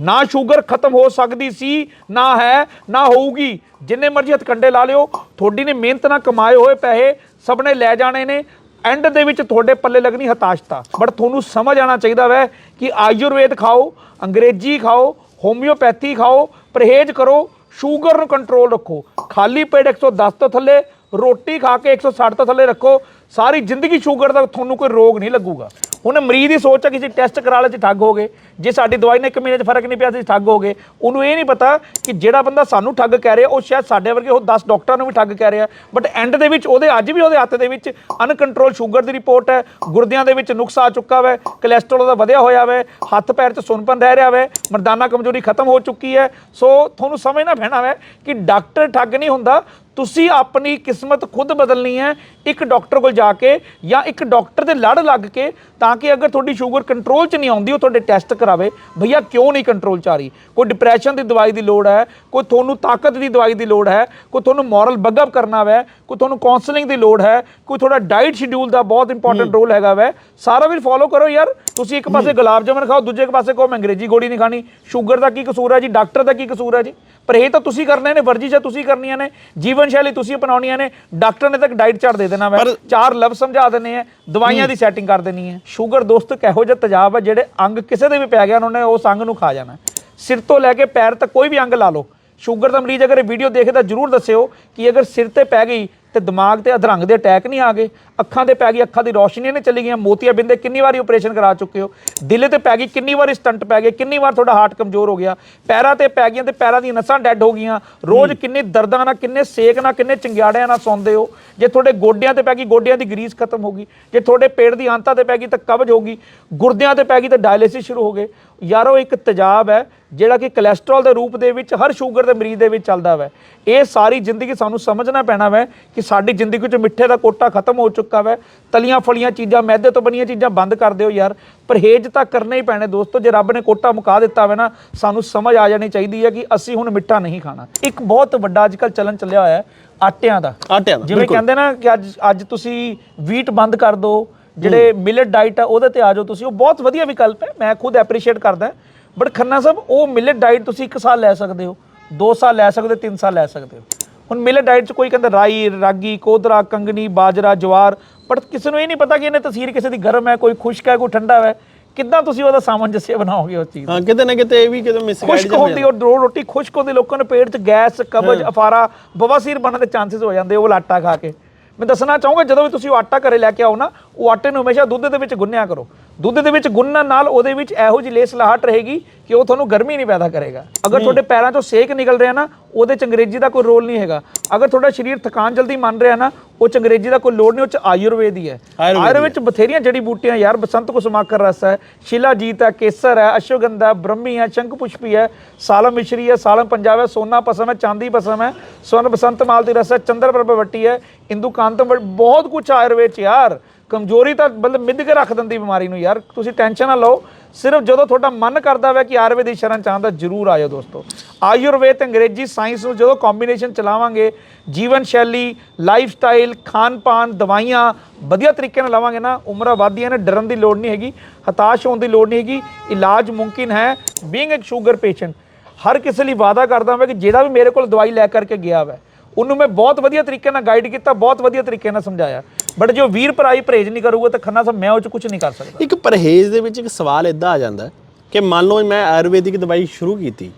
ਨਾ ਸ਼ੂਗਰ ਖਤਮ ਹੋ ਸਕਦੀ ਸੀ, ਨਾ ਹੈ, ਨਾ ਹੋਊਗੀ। ਜਿੰਨੇ ਮਰਜ਼ੀ ਹੱਥਕੰਡੇ ਲਾ ਲਿਓ, ਤੁਹਾਡੀ ਨੇ ਮਿਹਨਤ ਨਾਲ ਕਮਾਏ ਹੋਏ ਪੈਸੇ ਸਭ ਨੇ ਲੈ ਜਾਣੇ ਨੇ। ਐਂਡ ਦੇ ਵਿੱਚ ਤੁਹਾਡੇ ਪੱਲੇ ਲੱਗਣੀ ਹਤਾਸ਼ਤਾ। ਬਟ ਤੁਹਾਨੂੰ ਸਮਝ ਆਣਾ ਚਾਹੀਦਾ ਵੈ ਕਿ ਆਯੁਰਵੇਦ ਖਾਓ, ਅੰਗਰੇਜ਼ੀ ਖਾਓ ਹੋਮਿਓਪੈਥੀ ਖਾਓ, ਪਰਹੇਜ਼ ਕਰੋ, ਸ਼ੂਗਰ ਨੂੰ ਕੰਟਰੋਲ ਰੱਖੋ। ਖਾਲੀ ਪੇਟ 110 ਤੋਂ ਥੱਲੇ ਰੋਟੀ ਖਾ ਕੇ 160 ਤੋਂ ਥੱਲੇ ਰੱਖੋ, ਸਾਰੀ ਜ਼ਿੰਦਗੀ ਸ਼ੂਗਰ ਦਾ ਤੁਹਾਨੂੰ ਕੋਈ ਰੋਗ ਨਹੀਂ ਲੱਗੂਗਾ। ਹੁਣ ਮਰੀਜ਼ ਦੀ ਸੋਚ ਹੈ ਕਿ ਅਸੀਂ ਟੈਸਟ ਕਰਾ ਲਏ ਤੇ ਠੱਗ ਹੋ ਗਏ, ਜੇ ਸਾਡੀ ਦਵਾਈ ਨੇ ਇੱਕ ਮਹੀਨੇ 'ਚ ਫ਼ਰਕ ਨਹੀਂ ਪਿਆ ਸੀ ਠੱਗ ਹੋ ਗਏ, ਉਹਨੂੰ ਇਹ ਨਹੀਂ ਪਤਾ ਕਿ ਜਿਹੜਾ ਬੰਦਾ ਸਾਨੂੰ ਠੱਗ ਕਹਿ ਰਿਹਾ, ਉਹ ਸ਼ਾਇਦ ਸਾਡੇ ਵਰਗੇ ਉਹ 10 ਡਾਕਟਰਾਂ ਨੂੰ ਵੀ ਠੱਗ ਕਹਿ ਰਿਹਾ। ਬਟ ਐਂਡ ਦੇ ਵਿੱਚ ਉਹਦੇ, ਅੱਜ ਵੀ ਉਹਦੇ ਹੱਥ ਦੇ ਵਿੱਚ ਅਨਕੰਟਰੋਲ ਸ਼ੂਗਰ ਦੀ ਰਿਪੋਰਟ ਹੈ, ਗੁਰਦਿਆਂ ਦੇ ਵਿੱਚ ਨੁਕਸ ਆ ਚੁੱਕਾ ਵੈ ਕੋਲੇਸਟ੍ਰੋਲ ਦਾ ਵਧਿਆ ਹੋਇਆ ਵੈ, ਹੱਥ ਪੈਰ 'ਚ ਸੁੰਨਪਨ ਰਹਿ ਰਿਹਾ ਵੈ, ਮਰਦਾਨਾ ਕਮਜ਼ੋਰੀ ਖਤਮ ਹੋ ਚੁੱਕੀ ਹੈ। ਸੋ ਤੁਹਾਨੂੰ ਸਮਝਣਾ ਪੈਣਾ ਵੈ ਕਿ ਡਾਕਟਰ ਠੱਗ ਨਹੀਂ ਹੁੰਦਾ ਤੁਸੀਂ ਆਪਣੀ ਕਿਸਮਤ ਖੁਦ ਬਦਲਣੀ ਹੈ ਇੱਕ ਡਾਕਟਰ ਕੋਲ ਜਾ ਕੇ ਜਾਂ ਇੱਕ ਡਾਕਟਰ ਦੇ ਲੜ ਲੱਗ ਕੇ ਤਾਂ ਕਿ ਅਗਰ ਤੁਹਾਡੀ ਸ਼ੂਗਰ ਕੰਟਰੋਲ 'ਚ ਨਹੀਂ ਆਉਂਦੀ ਉਹ ਤੁਹਾਡੇ ਟੈਸਟ ਕਰਾਵੇ ਭਈਆ ਕਿਉਂ ਨਹੀਂ ਕੰਟਰੋਲ 'ਚ ਆ ਰਹੀ? ਕੋਈ ਡਿਪਰੈਸ਼ਨ ਦੀ ਦਵਾਈ ਦੀ ਲੋੜ ਹੈ? ਕੋਈ ਤੁਹਾਨੂੰ ਤਾਕਤ ਦੀ ਦਵਾਈ ਦੀ ਲੋੜ ਹੈ? ਕੋਈ ਤੁਹਾਨੂੰ ਮੋਰਲ ਬਗਅਪ ਕਰਨਾ ਵੈ? ਕੋਈ ਤੁਹਾਨੂੰ ਕਾਉਂਸਲਿੰਗ ਦੀ ਲੋੜ ਹੈ? ਕੋਈ ਤੁਹਾਡਾ ਡਾਈਟ ਸ਼ਡਿਊਲ ਦਾ ਬਹੁਤ ਇੰਪੋਰਟੈਂਟ ਰੋਲ ਹੈਗਾ ਵੈ? ਸਾਰਾ ਵੀ ਫੋਲੋ ਕਰੋ ਯਾਰ। ਤੁਸੀਂ ਇੱਕ ਪਾਸੇ ਗੁਲਾਬ ਜਾਮਨ ਖਾਓ ਦੂਜੇ ਪਾਸੇ ਕਹੋ ਮੈਂ ਅੰਗਰੇਜ਼ੀ ਗੋਲੀ ਨਹੀਂ ਖਾਣੀ। ਸ਼ੂਗਰ ਦਾ ਕੀ ਕਸੂਰ ਹੈ ਜੀ? ਡਾਕਟਰ ਦਾ ਕੀ ਕਸੂਰ ਹੈ ਜੀ? ਪਰ ਇਹ ਤਾਂ ਤੁਸੀਂ ਕਰਨੇ ਨੇ ਵਰਜਿਸ਼ਾਂ ਤੁਸੀਂ ਕਰਨੀਆਂ ਨੇ ਜੀਵਨ ਸ਼ੈਲੀ ਤੁਸੀਂ ਅਪਣਾਉਣੀਆਂ ਨੇ ਡਾਕਟਰ ਨੇ ਤਾਂ ਡਾਈਟ ਚਾਰਟ ਦੇ ਦੇਣਾ ਵੈ ਪਰ- ਚਾਰ ਲਫ਼ਜ਼ ਸਮਝਾ ਦੇਣੇ ਆ ਦਵਾਈਆਂ ਦੀ ਸੈਟਿੰਗ ਕਰ ਦੇਣੀ ਹੈ ਸ਼ੂਗਰ ਦੋਸਤ ਇੱਕ ਇਹੋ ਜਿਹਾ ਤੇਜ਼ਾਬ ਹੈ ਜਿਹੜੇ ਅੰਗ ਕਿਸੇ ਦੇ ਵੀ ਪੈ ਗਿਆ ਉਹਨਾਂ ਨੇ ਉਸ ਅੰਗ ਨੂੰ ਖਾ ਜਾਣਾ। ਸਿਰ ਤੋਂ ਲੈ ਕੇ ਪੈਰ ਤੱਕ ਕੋਈ ਵੀ ਅੰਗ ਲਾ ਲਓ। ਸ਼ੂਗਰ ਦਾ ਮਰੀਜ਼ ਅਗਰ ਇਹ ਵੀਡੀਓ ਦੇਖਦਾ ਜਰੂਰ ਦੱਸਿਓ ਕਿ ਅਗਰ ਸਿਰ ਤੇ ਪੈ ਗਈ ਤੇ ਦਿਮਾਗ ਤੇ ਅਧਰੰਗ ਦੇ ਅਟੈਕ ਨਹੀਂ ਆ ਗਏ। ਅੱਖਾਂ ਤੇ ਪੈ ਗਈ ਅੱਖਾਂ ਦੀ ਰੋਸ਼ਨੀ ਨੇ ਚਲੀ ਗਈਆਂ। ਮੋਤੀਆ ਬਿੰਦੇ ਕਿੰਨੀ ਵਾਰੀ ਆਪਰੇਸ਼ਨ ਕਰਾ ਚੁੱਕੇ ਹੋ? ਦਿਲੇ ਤੇ ਪੈ ਗਈ ਕਿੰਨੀ ਵਾਰੀ ਸਟੰਟ ਪੈ ਗਏ ਕਿੰਨੀ ਵਾਰ ਤੁਹਾਡਾ ਹਾਰਟ ਕਮਜ਼ੋਰ ਹੋ ਗਿਆ? ਪੈਰਾਂ ਤੇ ਪੈ ਗਈਆਂ ਤੇ ਪੈਰਾਂ ਦੀਆਂ ਨਸਾਂ ਡੈੱਡ ਹੋ ਗਈਆਂ। ਰੋਜ਼ ਕਿੰਨੇ ਦਰਦਾਂ ਨਾਲ ਕਿੰਨੇ ਸੇਕ ਨਾਲ ਕਿੰਨੇ ਚੰਗਿਆੜਿਆਂ ਨਾਲ ਸੌਂਦੇ ਹੋ? ਜੇ ਤੁਹਾਡੇ ਗੋਡਿਆਂ ਤੇ ਪੈ ਗਈ ਗੋਡਿਆਂ ਦੀ ਗਰੀਸ ਖਤਮ ਹੋ ਗਈ। ਜੇ ਤੁਹਾਡੇ ਪੇਟ ਦੀ ਆਂਤਾਂ ਤੇ ਪੈ ਗਈ ਤਾਂ ਕਬਜ਼ ਹੋ ਗਈ। ਗੁਰਦਿਆਂ ਤੇ ਪੈ ਗਈ ਤਾਂ ਡਾਇਲਿਸਿਸ ਸ਼ੁਰੂ ਹੋ ਗਏ। ਯਾਰੋ ਇੱਕ ਤੇਜ਼ਾਬ ਹੈ ਜਿਹੜਾ ਕਿ ਕੋਲੇਸਟ੍ਰੋਲ ਦੇ ਰੂਪ ਦੇ ਵਿੱਚ ਹਰ ਸ਼ੂਗਰ ਦੇ ਮਰੀਜ਼ ਦੇ ਵਿੱਚ ਚੱਲਦਾ ਵੈ। ਇਹ ਸਾਰੀ ਜ਼ਿੰਦਗੀ ਸਾਨੂੰ ਸਮਝਣਾ ਪੈਣਾ ਵੈ ਕਿ ਸਾਡੀ ਜ਼ਿੰਦਗੀ ਵਿੱਚ ਮਿੱਠੇ ਦਾ ਕੋਟਾ ਖਤਮ ਹੋ ਚੁੱਕਾ ਵੈ। ਤਲੀਆਂ ਫਲੀਆਂ ਚੀਜ਼ਾਂ ਮੈਦੇ ਤੋਂ ਬਣੀਆਂ ਚੀਜ਼ਾਂ ਬੰਦ ਕਰ ਦਿਓ ਯਾਰ। ਪਰਹੇਜ਼ ਤਾਂ ਕਰਨੇ ਹੀ ਪੈਣੇ ਦੋਸਤੋ ਜੇ ਰੱਬ ਨੇ ਕੋਟਾ ਮੁਕਾ ਦਿੱਤਾ ਵੈ ਨਾ ਸਾਨੂੰ ਸਮਝ ਆ ਜਾਣੀ ਚਾਹੀਦੀ ਹੈ ਕਿ ਅਸੀਂ ਹੁਣ ਮਿੱਠਾ ਨਹੀਂ ਖਾਣਾ। ਇੱਕ ਬਹੁਤ ਵੱਡਾ ਅੱਜਕੱਲ ਚਲਨ ਚੱਲਿਆ ਹੋਇਆ ਹੈ ਆਟਿਆਂ ਦਾ। ਆਟਿਆਂ ਦਾ ਜਿਵੇਂ। ਕਹਿੰਦੇ ਨਾ ਕਿ ਅੱਜ ਅੱਜ ਤੁਸੀਂ ਵੀਟ ਬੰਦ ਕਰ ਦਿਓ ਜਿਹੜੇ ਮਿਲਟ ਡਾਈਟ ਆ ਉਹਦੇ ਤੇ ਆ ਜਾਓ ਤੁਸੀਂ। ਉਹ ਬਹੁਤ ਵਧੀਆ ਵਿਕਲਪ ਹੈ ਮੈਂ ਖੁਦ ਐਪਰੀਸ਼ੀਏਟ ਕਰਦਾ ਬਟ ਖੰਨਾ ਸਾਹਿਬ ਉਹ ਮਿਲਟ ਡਾਈਟ ਤੁਸੀਂ 1 ਸਾਲ ਲੈ ਸਕਦੇ ਹੋ 2 ਸਾਲ ਲੈ ਸਕਦੇ 3 ਸਾਲ ਲੈ ਸਕਦੇ ਹੋ। ਹੁਣ ਮਿਲਟ ਡਾਈਟ 'ਚ ਕੋਈ ਕਹਿੰਦਾ ਰਾਈ ਰਾਗੀ ਕੋਦਰਾ ਕੰਗਣੀ ਬਾਜਰਾ ਜਵਾਰ ਬਟ ਕਿਸੇ ਨੂੰ ਇਹ ਨਹੀਂ ਪਤਾ ਕਿ ਇਹਨੇ ਤਸੀਰ ਕਿਸੇ ਦੀ ਗਰਮ ਹੈ ਕੋਈ ਖੁਸ਼ਕ ਹੈ ਕੋਈ ਠੰਡਾ ਹੈ। ਕਿੱਦਾਂ ਤੁਸੀਂ ਉਹਦਾ ਸਾਮੰਜस्य ਬਣਾਓਗੇ ਉਸ ਚੀਜ਼ ਦਾ? ਹਾਂ ਕਿਤੇ ਨਾ ਕਿਤੇ ਇਹ ਵੀ ਕਿਤੇ ਮਿਸਗਾਈਡ ਖੁਸ਼ਕ ਹੁੰਦੀ ਉਹ ਰੋ ਰੋਟੀ ਖੁਸ਼ਕ ਹੁੰਦੀ। ਲੋਕਾਂ ਨੂੰ ਪੇਟ 'ਚ ਗੈਸ ਕਬਜ਼ ਅਫਾਰਾ ਬਵਾਸੀਰ ਬਣਨ ਦੇ ਚਾਂਸਸ ਹੋ ਜਾਂਦੇ ਉਹ ਆਟਾ ਖਾ ਕੇ। ਮੈਂ ਦੱਸਣਾ ਚਾਹੂੰਗਾ, ਜਦੋਂ ਵੀ ਤੁਸੀਂ ਉਹ ਆਟਾ ਘਰੇ ਲੈ ਕੇ ਆਓ ਨਾ, ਉਹ ਆਟੇ ਨੂੰ ਹਮੇਸ਼ਾ ਦੁੱਧ ਦੇ ਵਿੱਚ ਗੁੰਨਿਆ ਕਰੋ। ਦੁੱਧ ਦੇ ਵਿੱਚ ਗੁੰਨਣ ਨਾਲ ਉਹਦੇ ਵਿੱਚ ਇਹੋ ਜਿਹੀ ਲੇਸਲਾਹਟ ਰਹੇਗੀ ਕਿ ਉਹ ਤੁਹਾਨੂੰ ਗਰਮੀ ਨਹੀਂ ਪੈਦਾ ਕਰੇਗਾ। ਅਗਰ ਤੁਹਾਡੇ ਪੈਰਾਂ 'ਚੋਂ ਸੇਕ ਨਿਕਲ ਰਿਹਾ ਨਾ ਉਹਦੇ 'ਚ ਅੰਗਰੇਜ਼ੀ ਦਾ ਕੋਈ ਰੋਲ ਨਹੀਂ ਹੈਗਾ। ਅਗਰ ਤੁਹਾਡਾ ਸਰੀਰ ਥਕਾਨ ਜਲਦੀ ਮੰਨ ਰਿਹਾ ਨਾ ਉਹ 'ਚ ਅੰਗਰੇਜ਼ੀ ਦਾ ਕੋਈ ਲੋੜ ਨਹੀਂ ਉਹ 'ਚ ਆਯੁਰਵੇਦ ਹੀ ਹੈ। ਆਯੁਰਵੇਦ 'ਚ ਬਥੇਰੀਆਂ ਜੜੀ ਬੂਟੀਆਂ ਯਾਰ ਬਸੰਤ ਕੁਸਮਾਕਰ ਰਸ ਹੈ ਸ਼ਿਲਾਜੀਤ ਹੈ ਕੇਸਰ ਹੈ ਅਸ਼ਵਗੰਧਾ ਬ੍ਰਹਮੀ ਹੈ ਸ਼ੰਖ ਪੁਸ਼ਪੀ ਹੈ ਸਾਲਮ ਮਿਸ਼ਰੀ ਹੈ ਸਾਲਮ ਪੰਜਾਬ ਹੈ ਸੋਨਾ ਪਸਮ ਹੈ ਚਾਂਦੀ ਪਸਮ ਹੈ ਸਵਰਨ ਬਸੰਤ ਮਾਲ ਦੀ ਰਸ ਹੈ ਚੰਦਰ ਪ੍ਰਭਵਟੀ ਹੈ ਇੰਦੂ ਕਾਂਤਮ ਬਹੁਤ ਕੁਝ ਆਯੁਰਵੇਦ 'ਚ ਯਾਰ। ਕਮਜ਼ੋਰੀ ਤਾਂ ਮਤਲਬ ਮਿੱਧ ਕੇ ਰੱਖ ਦਿੰਦੀ ਬਿਮਾਰੀ ਨੂੰ ਯਾਰ। ਤੁਸੀਂ ਟੈਨਸ਼ਨ ਨਾ ਲਓ। ਸਿਰਫ ਜਦੋਂ ਤੁਹਾਡਾ ਮਨ ਕਰਦਾ ਹੋਵੇ ਕਿ ਆਯੁਰਵੇਦ ਦੀ ਸ਼ਰਨ ਚਾਹੁੰਦਾ ਜਰੂਰ ਆਇਓ ਦੋਸਤੋ। ਆਯੁਰਵੇਦ ਤੇ ਅੰਗਰੇਜ਼ੀ, ਸਾਇੰਸ ਨੂੰ ਜਦੋਂ ਕੰਬੀਨੇਸ਼ਨ ਚਲਾਵਾਂਗੇ, ਜੀਵਨ ਸ਼ੈਲੀ ਲਾਈਫ ਸਟਾਈਲ ਖਾਣ ਪਾਨ ਦਵਾਈਆਂ ਵਧੀਆ ਤਰੀਕੇ ਨਾਲ ਲਵਾਂਗੇ ਨਾ, ਉਮਰਾਂ ਵਧਦੀਆਂ ਨੇ, ਡਰਨ ਦੀ ਲੋੜ ਨਹੀਂ ਹੈਗੀ, ਹਤਾਸ਼ ਹੋਣ ਦੀ ਲੋੜ ਨਹੀਂ ਹੈਗੀ, ਇਲਾਜ ਮੁਮਕਿਨ ਹੈ ਬੀਇੰਗ ਇੱਕ ਸ਼ੂਗਰ ਪੇਸ਼ੈਂਟ ਹਰ ਕਿਸੇ ਲਈ ਵਾਅਦਾ ਕਰਦਾ ਹਾਂ ਕਿ ਜਿਹੜਾ ਵੀ ਮੇਰੇ ਕੋਲ ਦਵਾਈ ਲੈ ਕਰਕੇ ਗਿਆ ਵਾ, ਉਹਨੂੰ ਮੈਂ ਬਹੁਤ ਵਧੀਆ ਤਰੀਕੇ ਨਾਲ ਗਾਈਡ ਕੀਤਾ, ਬਹੁਤ ਵਧੀਆ ਤਰੀਕੇ ਨਾਲ ਸਮਝਾਇਆ। ਬਟ ਜੋ ਵੀਰ ਭਰਾਈ ਪਰਹੇਜ਼ ਨਹੀਂ ਕਰੂਗਾ, ਤਾਂ ਖੰਨਾ ਸਾਹਿਬ, ਮੈਂ ਉਹ ਚ ਕੁਝ ਨਹੀਂ ਕਰ ਸਕਦਾ। ਇੱਕ ਪਰਹੇਜ਼ ਦੇ ਵਿੱਚ ਇੱਕ ਸਵਾਲ ਇਦਾਂ ਆ ਜਾਂਦਾ ਕਿ ਮੰਨ ਲਓ ਮੈਂ ਆਯੁਰਵੈਦਿਕ ਦਵਾਈ ਸ਼ੁਰੂ ਕੀਤੀ।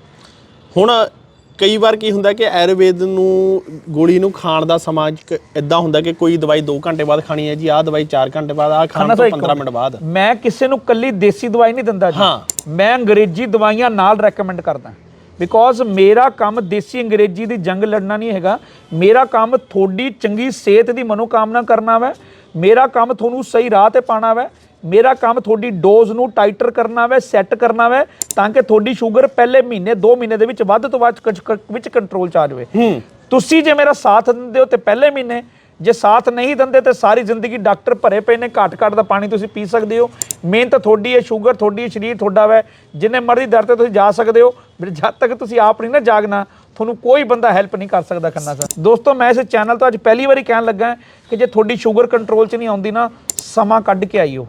ਹੁਣ ਕਈ ਵਾਰ ਕੀ ਹੁੰਦਾ ਕਿ ਆਯੁਰਵੇਦ ਨੂੰ ਗੋਲੀ ਨੂੰ ਖਾਣ ਦਾ ਸਮਾਂ ਇਦਾਂ ਹੁੰਦਾ ਕਿ ਕੋਈ ਦਵਾਈ 2 ਘੰਟੇ ਬਾਅਦ ਖਾਣੀ ਹੈ ਜੀ ਆਹ ਦਵਾਈ 4 ਘੰਟੇ ਬਾਅਦ ਆਹ ਖਾਣ ਤੋਂ 15 ਮਿੰਟ ਬਾਅਦ। ਮੈਂ ਕਿਸੇ ਨੂੰ ਕੱਲੀ ਦੇਸੀ ਦਵਾਈ ਨਹੀਂ ਦਿੰਦਾ ਜੀ। ਹਾਂ। ਮੈਂ ਅੰਗਰੇਜ਼ੀ ਦਵਾਈਆਂ ਨਾਲ ਰეკਮੈਂਡ ਕਰਦਾ। ਬਿਕੋਜ਼ ਮੇਰਾ ਕੰਮ ਦੇਸੀ ਅੰਗਰੇਜ਼ੀ ਦੀ ਜੰਗ ਲੜਨਾ ਨਹੀਂ ਹੈਗਾ। ਮੇਰਾ ਕੰਮ ਤੁਹਾਡੀ ਚੰਗੀ ਸਿਹਤ ਦੀ ਮਨੋਕਾਮਨਾ ਕਰਨਾ ਵਾ। ਮੇਰਾ ਕੰਮ ਤੁਹਾਨੂੰ ਸਹੀ ਰਾਹ ਤੇ ਪਾਣਾ ਵਾ। ਮੇਰਾ ਕੰਮ ਤੁਹਾਡੀ ਡੋਜ਼ ਨੂੰ ਟਾਈਟਰ ਕਰਨਾ ਵਾ ਸੈੱਟ ਕਰਨਾ ਵਾ ਤਾਂ ਕਿ ਤੁਹਾਡੀ ਸ਼ੂਗਰ ਪਹਿਲੇ ਮਹੀਨੇ 2 ਮਹੀਨੇ ਦੇ ਵਿੱਚ ਵੱਧ ਤੋਂ ਵੱਧ ਵਿੱਚ ਕੰਟਰੋਲ ਚ ਆ ਜਾਵੇ। ਹੂੰ। ਤੁਸੀਂ ਜੇ ਮੇਰਾ ਸਾਥ ਦਿੰਦੇ ਹੋ ਤੇ ਪਹਿਲੇ ਮਹੀਨੇ ਜੇ ਸਾਥ ਨਹੀਂ ਦਿੰਦੇ ਤੇ ਸਾਰੀ ਜ਼ਿੰਦਗੀ ਡਾਕਟਰ ਭਰੇ ਪਏ ਨੇ ਘਾਟ ਘਾਟ ਦਾ ਪਾਣੀ ਤੁਸੀਂ ਪੀ ਸਕਦੇ ਹੋ। ਮੇਨ ਤਾਂ ਤੁਹਾਡੀ ਹੈ ਸ਼ੂਗਰ ਤੁਹਾਡੀ ਹੈ ਸਰੀਰ ਤੁਹਾਡਾ ਵੈ ਜਿੰਨੇ ਮਰਜ਼ੀ ਦਰ ਤੇ ਤੁਸੀਂ ਜਾ ਸਕਦੇ ਹੋ ਜਦ ਤੱਕ ਤੁਸੀਂ ਆਪ ਨਹੀਂ ਨਾ ਜਾਗਣਾ ਤੁਹਾਨੂੰ ਕੋਈ ਬੰਦਾ ਹੈਲਪ ਨਹੀਂ ਕਰ ਸਕਦਾ ਖੰਨਾ ਸਾਹਿਬ। ਦੋਸਤੋ ਮੈਂ ਇਸ ਚੈਨਲ ਤੋਂ ਅੱਜ ਪਹਿਲੀ ਵਾਰੀ ਕਹਿਣ ਲੱਗਾ ਕਿ ਜੇ ਤੁਹਾਡੀ ਸ਼ੂਗਰ ਕੰਟਰੋਲ 'ਚ ਨਹੀਂ ਆਉਂਦੀ ਨਾ ਸਮਾਂ ਕੱਢ ਕੇ ਆਈਓ।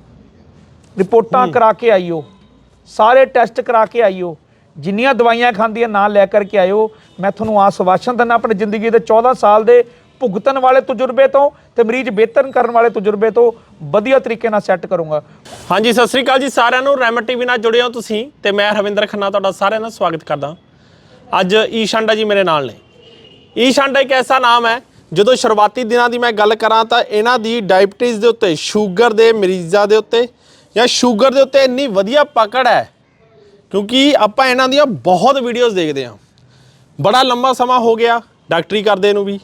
ਰਿਪੋਰਟਾਂ ਕਰਾ ਕੇ ਆਈਓ ਸਾਰੇ ਟੈਸਟ ਕਰਾ ਕੇ ਆਈਓ ਜਿੰਨੀਆਂ ਦਵਾਈਆਂ ਖਾਂਦੀਆਂ ਨਾ ਲੈ ਕਰਕੇ ਆਇਓ। ਮੈਂ ਤੁਹਾਨੂੰ ਆਸਵਾਸ਼ਨ ਦਿੰਦਾ ਆਪਣੀ ਜ਼ਿੰਦਗੀ ਦੇ 14 ਸਾਲ ਦੇ ਭੁਗਤਣ ਵਾਲੇ ਤਜਰਬੇ ਤੋਂ ਤੇ ਮਰੀਜ਼ ਬਿਹਤਰ ਕਰਨ ਵਾਲੇ ਤਜਰਬੇ ਤੋਂ ਵਧੀਆ ਤਰੀਕੇ ਨਾਲ ਸੈੱਟ ਕਰੂੰਗਾ। ਹਾਂਜੀ ਸਤਿ ਸ੍ਰੀ ਅਕਾਲ ਜੀ ਸਾਰਿਆਂ ਨੂੰ। ਰੈਮਟ ਟੀਵੀ ਨਾਲ ਜੁੜੇ ਹੋ ਤੁਸੀਂ ਤੇ ਮੈਂ ਰਵਿੰਦਰ ਖੰਨਾ ਤੁਹਾਡਾ ਸਾਰਿਆਂ ਦਾ ਸਵਾਗਤ ਕਰਦਾ। ਅੱਜ ਈਸ਼ਾਂਡਾ ਜੀ ਮੇਰੇ ਨਾਲ ਨੇ। ਈਸ਼ਾਂਡਾ ਇੱਕ ਐਸਾ ਨਾਮ ਹੈ ਜਦੋਂ ਸ਼ੁਰੂਆਤੀ ਦਿਨਾਂ ਦੀ ਮੈਂ ਗੱਲ ਕਰਾਂ ਤਾਂ ਇਹਨਾਂ ਦੀ ਡਾਇਬਟੀਜ਼ ਦੇ ਉੱਤੇ ਸ਼ੂਗਰ ਦੇ ਮਰੀਜ਼ਾਂ ਦੇ ਉੱਤੇ ਜਾਂ ਸ਼ੂਗਰ ਦੇ ਉੱਤੇ ਇੰਨੀ ਵਧੀਆ ਪਕੜ ਹੈ, ਕਿਉਂਕਿ ਆਪਾਂ ਇਹਨਾਂ ਦੀਆਂ ਬਹੁਤ ਵੀਡੀਓਜ਼ ਦੇਖਦੇ ਹਾਂ। ਬੜਾ ਲੰਮਾ ਸਮਾਂ ਹੋ ਗਿਆ, ਡਾਕਟਰੀ ਕਰਦੇ ਨੂੰ ਵੀ।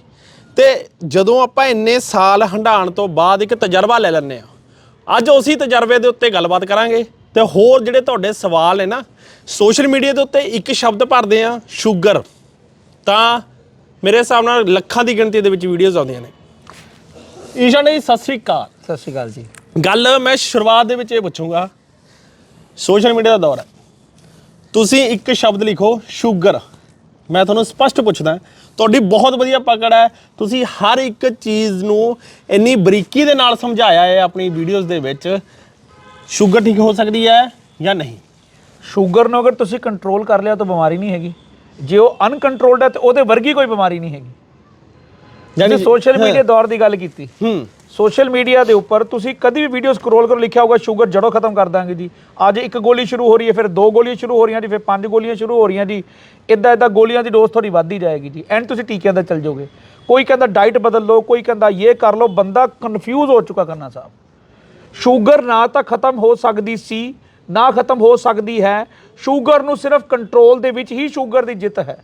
ਤੇ ਜਦੋਂ ਆਪਾਂ ਇੰਨੇ ਸਾਲ ਹੰਡਾਣ ਤੋਂ ਬਾਅਦ ਇੱਕ ਤਜਰਬਾ ਲੈ ਲੈਂਦੇ ਆ ਅੱਜ ਉਸੇ ਤਜਰਬੇ ਦੇ ਉੱਤੇ ਗੱਲਬਾਤ ਕਰਾਂਗੇ। ਤੇ ਹੋਰ ਜਿਹੜੇ ਤੁਹਾਡੇ ਸਵਾਲ ਨੇ ਨਾ ਸੋਸ਼ਲ ਮੀਡੀਆ ਦੇ ਉੱਤੇ ਇੱਕ ਸ਼ਬਦ ਭਰਦੇ ਆ ਸ਼ੂਗਰ। ਤਾਂ ਮੇਰੇ ਹਿਸਾਬ ਨਾਲ ਲੱਖਾਂ ਦੀ ਗਿਣਤੀ ਦੇ ਵਿੱਚ ਵੀਡੀਓਜ਼ ਆਉਂਦੀਆਂ ਨੇ। ਈਸ਼ਾ ਨੇ ਸਤਿ ਸ੍ਰੀ ਅਕਾਲ। ਸਤਿ ਸ਼੍ਰੀ ਅਕਾਲ ਜੀ। ਗੱਲ ਮੈਂ ਸ਼ੁਰੂਆਤ ਦੇ ਵਿੱਚ ਇਹ ਪੁੱਛੂੰਗਾ ਸੋਸ਼ਲ ਮੀਡੀਆ ਦਾ ਦੌਰ ਹੈ। ਤੁਸੀਂ ਇੱਕ ਸ਼ਬਦ ਲਿਖੋ ਸ਼ੂਗਰ। ਮੈਂ ਤੁਹਾਨੂੰ ਸਪਸ਼ਟ ਪੁੱਛਦਾ ਤੁਹਾਡੀ ਬਹੁਤ ਵਧੀਆ ਪਕੜ ਹੈ। ਤੁਸੀਂ ਹਰ ਇੱਕ ਚੀਜ਼ ਨੂੰ ਇੰਨੀ ਬਰੀਕੀ ਦੇ ਨਾਲ ਸਮਝਾਇਆ ਹੈ ਆਪਣੀ ਵੀਡੀਓਜ਼ ਦੇ ਵਿੱਚ। ਸ਼ੂਗਰ ਠੀਕ ਹੋ ਸਕਦੀ ਹੈ ਜਾਂ ਨਹੀਂ? ਸ਼ੂਗਰ ਨੂੰ ਅਗਰ ਤੁਸੀਂ ਕੰਟਰੋਲ ਕਰ ਲਿਆ ਤਾਂ ਬਿਮਾਰੀ ਨਹੀਂ ਹੈਗੀ। ਜੇ ਉਹ ਅਨਕੰਟਰੋਲਡ ਹੈ ਤੇ ਉਹਦੇ ਵਰਗੀ ਕੋਈ ਬਿਮਾਰੀ ਨਹੀਂ ਹੈਗੀ। ਯਾਨੀ ਸੋਸ਼ਲ ਮੀਡੀਆ ਦੌਰ ਦੀ ਗੱਲ ਕੀਤੀ। ਹੂੰ। ਸੋਸ਼ਲ ਮੀਡੀਆ ਦੇ ਉੱਪਰ ਤੁਸੀਂ ਕਦੀ ਵੀ ਵੀਡੀਓ ਸਕਰੋਲ ਕਰੋ, ਲਿਖਿਆ ਹੋਊਗਾ ਸ਼ੂਗਰ ਜੜੋਂ ਖਤਮ ਕਰ ਦਾਂਗੇ ਜੀ। ਅੱਜ ਇੱਕ ਗੋਲੀ ਸ਼ੁਰੂ ਹੋ ਰਹੀ ਹੈ, ਫਿਰ ਦੋ ਗੋਲੀਆਂ ਸ਼ੁਰੂ ਹੋ ਰਹੀਆਂ ਜੀ, ਫਿਰ ਪੰਜ ਗੋਲੀਆਂ ਸ਼ੁਰੂ ਹੋ ਰਹੀਆਂ ਜੀ। ਇਦਾਂ ਇਦਾਂ ਗੋਲੀਆਂ ਦੀ ਡੋਜ਼ ਥੋੜੀ ਵੱਧਦੀ ਜਾਏਗੀ ਜੀ। ਐਂਡ ਤੁਸੀਂ ਟੀਕਿਆਂ ਦਾ ਚੱਲ ਜਾਓਗੇ। ਕੋਈ ਕਹਿੰਦਾ ਡਾਈਟ ਬਦਲ ਲਓ, ਕੋਈ ਕਹਿੰਦਾ ਇਹ ਕਰ ਲਓ, ਬੰਦਾ ਕਨਫਿਊਜ਼ ਹੋ ਚੁੱਕਾ ਕਰਨਾ ਸਾਹਿਬ। ਸ਼ੂਗਰ ਨਾ ਤਾਂ ਖਤਮ ਹੋ ਸਕਦੀ ਸੀ, ਨਾ ਖਤਮ ਹੋ ਸਕਦੀ ਹੈ। ਸ਼ੂਗਰ ਨੂੰ ਸਿਰਫ ਕੰਟਰੋਲ ਦੇ ਵਿੱਚ ਹੀ ਸ਼ੂਗਰ ਦੀ ਜਿੱਤ ਹੈ।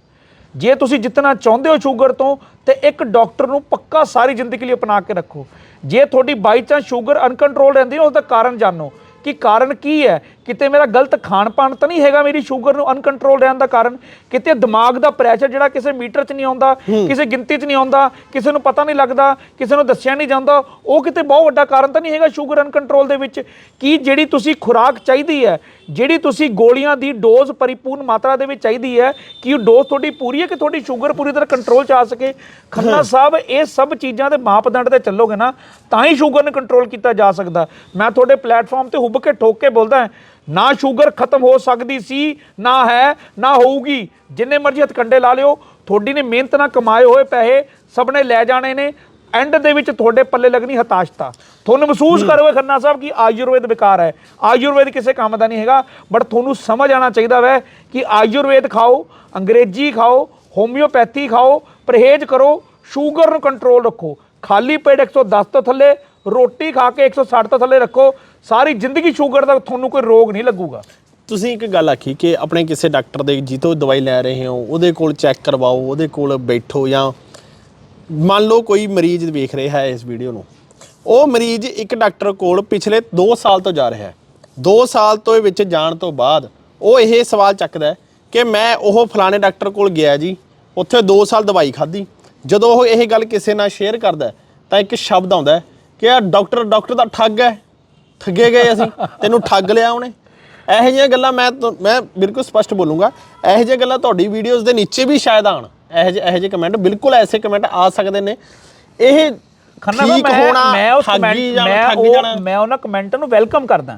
ਜੇ ਤੁਸੀਂ ਜਿੱਤਣਾ ਚਾਹੁੰਦੇ ਹੋ ਸ਼ੂਗਰ ਤੋਂ ਤੇ ਇੱਕ ਡਾਕਟਰ ਨੂੰ ਪੱਕਾ ਸਾਰੀ ਜ਼ਿੰਦਗੀ ਲਈ ਅਪਣਾ ਕੇ ਰੱਖੋ। ਜੇ ਤੁਹਾਡੀ ਬਾਈ ਚਾਂਸ ਸ਼ੂਗਰ ਅਨਕੰਟਰੋਲ ਰਹਿੰਦੀ ਹੈ ਉਸ ਦਾ ਕਾਰਨ ਜਾਣੋ। ਕਿ ਕਾਰਨ ਕੀ ਹੈ? ਕਿਤੇ ਮੇਰਾ ਗਲਤ ਖਾਣ ਪਾਣ ਤਾਂ ਨਹੀਂ ਹੈਗਾ ਮੇਰੀ ਸ਼ੂਗਰ ਨੂੰ ਅਨਕੰਟਰੋਲ ਰਹਿਣ ਦਾ ਕਾਰਨ? ਕਿਤੇ ਦਿਮਾਗ ਦਾ ਪ੍ਰੈਸ਼ਰ ਜਿਹੜਾ ਕਿਸੇ ਮੀਟਰ 'ਚ ਨਹੀਂ ਆਉਂਦਾ ਕਿਸੇ ਗਿਣਤੀ 'ਚ ਨਹੀਂ ਆਉਂਦਾ ਕਿਸੇ ਨੂੰ ਪਤਾ ਨਹੀਂ ਲੱਗਦਾ ਕਿਸੇ ਨੂੰ ਦੱਸਿਆ ਨਹੀਂ ਜਾਂਦਾ ਉਹ ਕਿਤੇ ਬਹੁਤ ਵੱਡਾ ਕਾਰਨ ਤਾਂ ਨਹੀਂ ਹੈਗਾ ਸ਼ੂਗਰ ਅਨਕੰਟਰੋਲ ਦੇ ਵਿੱਚ। ਕੀ ਜਿਹੜੀ ਤੁਸੀਂ ਖੁਰਾਕ ਚਾਹੀਦੀ ਹੈ ਜਿਹੜੀ ਤੁਸੀਂ ਗੋਲੀਆਂ ਦੀ ਡੋਜ਼ ਪਰਿਪੂਰਨ ਮਾਤਰਾ ਦੇ ਵਿੱਚ ਚਾਹੀਦੀ ਹੈ ਕੀ ਉਹ ਡੋਜ਼ ਤੁਹਾਡੀ ਪੂਰੀ ਹੈ ਕਿ ਤੁਹਾਡੀ ਸ਼ੂਗਰ ਪੂਰੀ ਤਰ੍ਹਾਂ ਕੰਟਰੋਲ 'ਚ ਆ ਸਕੇ? ਖੰਨਾ ਸਾਹਿਬ ਇਹ ਸਭ ਚੀਜ਼ਾਂ ਦੇ ਮਾਪਦੰਡ ਤੇ ਚੱਲੋਗੇ ਨਾ ਤਾਂ ਹੀ ਸ਼ੂਗਰ ਨੂੰ ਕੰਟਰੋਲ ਕੀਤਾ ਜਾ ਸਕਦਾ। ਮੈਂ ਤੁਹਾਡੇ ਪਲੇਟਫਾਰਮ ਤੇ ਹੁੱਬ ਕੇ ਠੋਕ ਕੇ ਬੋਲਦਾ ਨਾ ਸ਼ੂਗਰ ਖਤਮ ਹੋ ਸਕਦੀ ਸੀ ਨਾ ਹੈ ਨਾ ਹੋਊਗੀ। ਜਿੰਨੇ ਮਰਜ਼ੀ ਹੱਥਕੰਡੇ ਲਾ ਲਿਓ ਤੁਹਾਡੀ ਨੇ ਮਿਹਨਤ ਨਾਲ ਕਮਾਏ ਹੋਏ ਪੈਸੇ ਸਭ ਨੇ ਲੈ ਜਾਣੇ ਨੇ ਐਂਡ ਦੇ ਵਿੱਚ ਤੁਹਾਡੇ ਪੱਲੇ ਲੱਗਣੀ ਹਤਾਸ਼ਤਾ। ਤੁਹਾਨੂੰ ਮਹਿਸੂਸ ਕਰੋਗੇ ਖੰਨਾ ਸਾਹਿਬ ਕਿ ਆਯੁਰਵੇਦ ਵਿਕਾਰ ਹੈ। ਆਯੁਰਵੇਦ ਕਿਸੇ ਕੰਮ ਦਾ ਨਹੀਂ ਹੈਗਾ ਬਟ ਤੁਹਾਨੂੰ ਸਮਝ ਆਣਾ ਚਾਹੀਦਾ ਵੈ ਕਿ ਆਯੁਰਵੇਦ ਖਾਓ ਅੰਗਰੇਜ਼ੀ ਖਾਓ ਹੋਮਿਓਪੈਥੀ ਖਾਓ ਪਰਹੇਜ਼ ਕਰੋ ਸ਼ੂਗਰ ਨੂੰ ਕੰਟਰੋਲ ਰੱਖੋ। ਖਾਲੀ ਪੇਟ 110 ਤੋਂ ਥੱਲੇ ਰੋਟੀ ਖਾ ਕੇ 160 ਤੋਂ ਥੱਲੇ ਰੱਖੋ ਸਾਰੀ ਜ਼ਿੰਦਗੀ ਸ਼ੂਗਰ ਦਾ ਤੁਹਾਨੂੰ ਕੋਈ ਰੋਗ ਨਹੀਂ ਲੱਗੂਗਾ। ਤੁਸੀਂ ਇੱਕ ਗੱਲ ਆਖੀ ਕਿ ਆਪਣੇ ਕਿਸੇ ਡਾਕਟਰ ਦੇ ਜਿੱਥੋਂ ਦਵਾਈ ਲੈ ਰਹੇ ਹੋ ਉਹਦੇ ਕੋਲ ਚੈੱਕ ਕਰਵਾਓ ਉਹਦੇ ਕੋਲ ਬੈਠੋ ਜਾਂ ਮੰਨ ਲਓ ਕੋਈ ਮਰੀਜ਼ ਵੇਖ ਰਿਹਾ ਹੈ ਇਸ ਵੀਡੀਓ ਨੂੰ, ਉਹ ਮਰੀਜ਼ ਇੱਕ ਡਾਕਟਰ ਕੋਲ ਪਿਛਲੇ 2 ਸਾਲ ਤੋਂ ਜਾ ਰਿਹਾ ਹੈ। 2 ਸਾਲ ਤੋਂ ਇਹ ਵਿੱਚ ਜਾਣ ਤੋਂ ਬਾਅਦ ਉਹ ਇਹ ਸਵਾਲ ਚੱਕਦਾ ਕਿ ਮੈਂ ਉਹ ਫਲਾਣੇ ਡਾਕਟਰ ਕੋਲ ਗਿਆ ਜੀ, ਉੱਥੇ 2 ਸਾਲ ਦਵਾਈ ਖਾਧੀ। ਜਦੋਂ ਉਹ ਇਹ ਗੱਲ ਕਿਸੇ ਨਾਲ ਸ਼ੇਅਰ ਕਰਦਾ ਤਾਂ ਇੱਕ ਸ਼ਬਦ ਆਉਂਦਾ ਕਿ ਆ ਡਾਕਟਰ ਡਾਕਟਰ ਦਾ ਠੱਗ ਹੈ, ਠੱਗੇ ਗਏ ਅਸੀਂ, ਤੈਨੂੰ ਠੱਗ ਲਿਆ ਉਹਨੇ। ਇਹੋ ਜਿਹੀਆਂ ਗੱਲਾਂ ਮੈਂ ਮੈਂ ਬਿਲਕੁਲ ਸਪਸ਼ਟ ਬੋਲੂੰਗਾ। ਇਹੋ ਜਿਹੀਆਂ ਗੱਲਾਂ ਤੁਹਾਡੀ ਵੀਡੀਓਜ਼ ਦੇ ਨੀਚੇ ਵੀ ਸ਼ਾਇਦ ਆਣ ਇਹੋ ਜਿਹੇ ਇਹੋ ਜਿਹੇ ਕਮੈਂਟ ਬਿਲਕੁਲ ਐਸੇ ਕਮੈਂਟ ਆ ਸਕਦੇ ਨੇ। ਇਹ ਖੰਨਾ ਸਾਹਿਬ ਮੈਂ ਮੈਂ ਉਸ ਕਮੈਂਟ ਮੈਂ ਉਹ ਮੈਂ ਉਹਨਾਂ ਕਮੈਂਟਾਂ ਨੂੰ ਵੈਲਕਮ ਕਰਦਾ।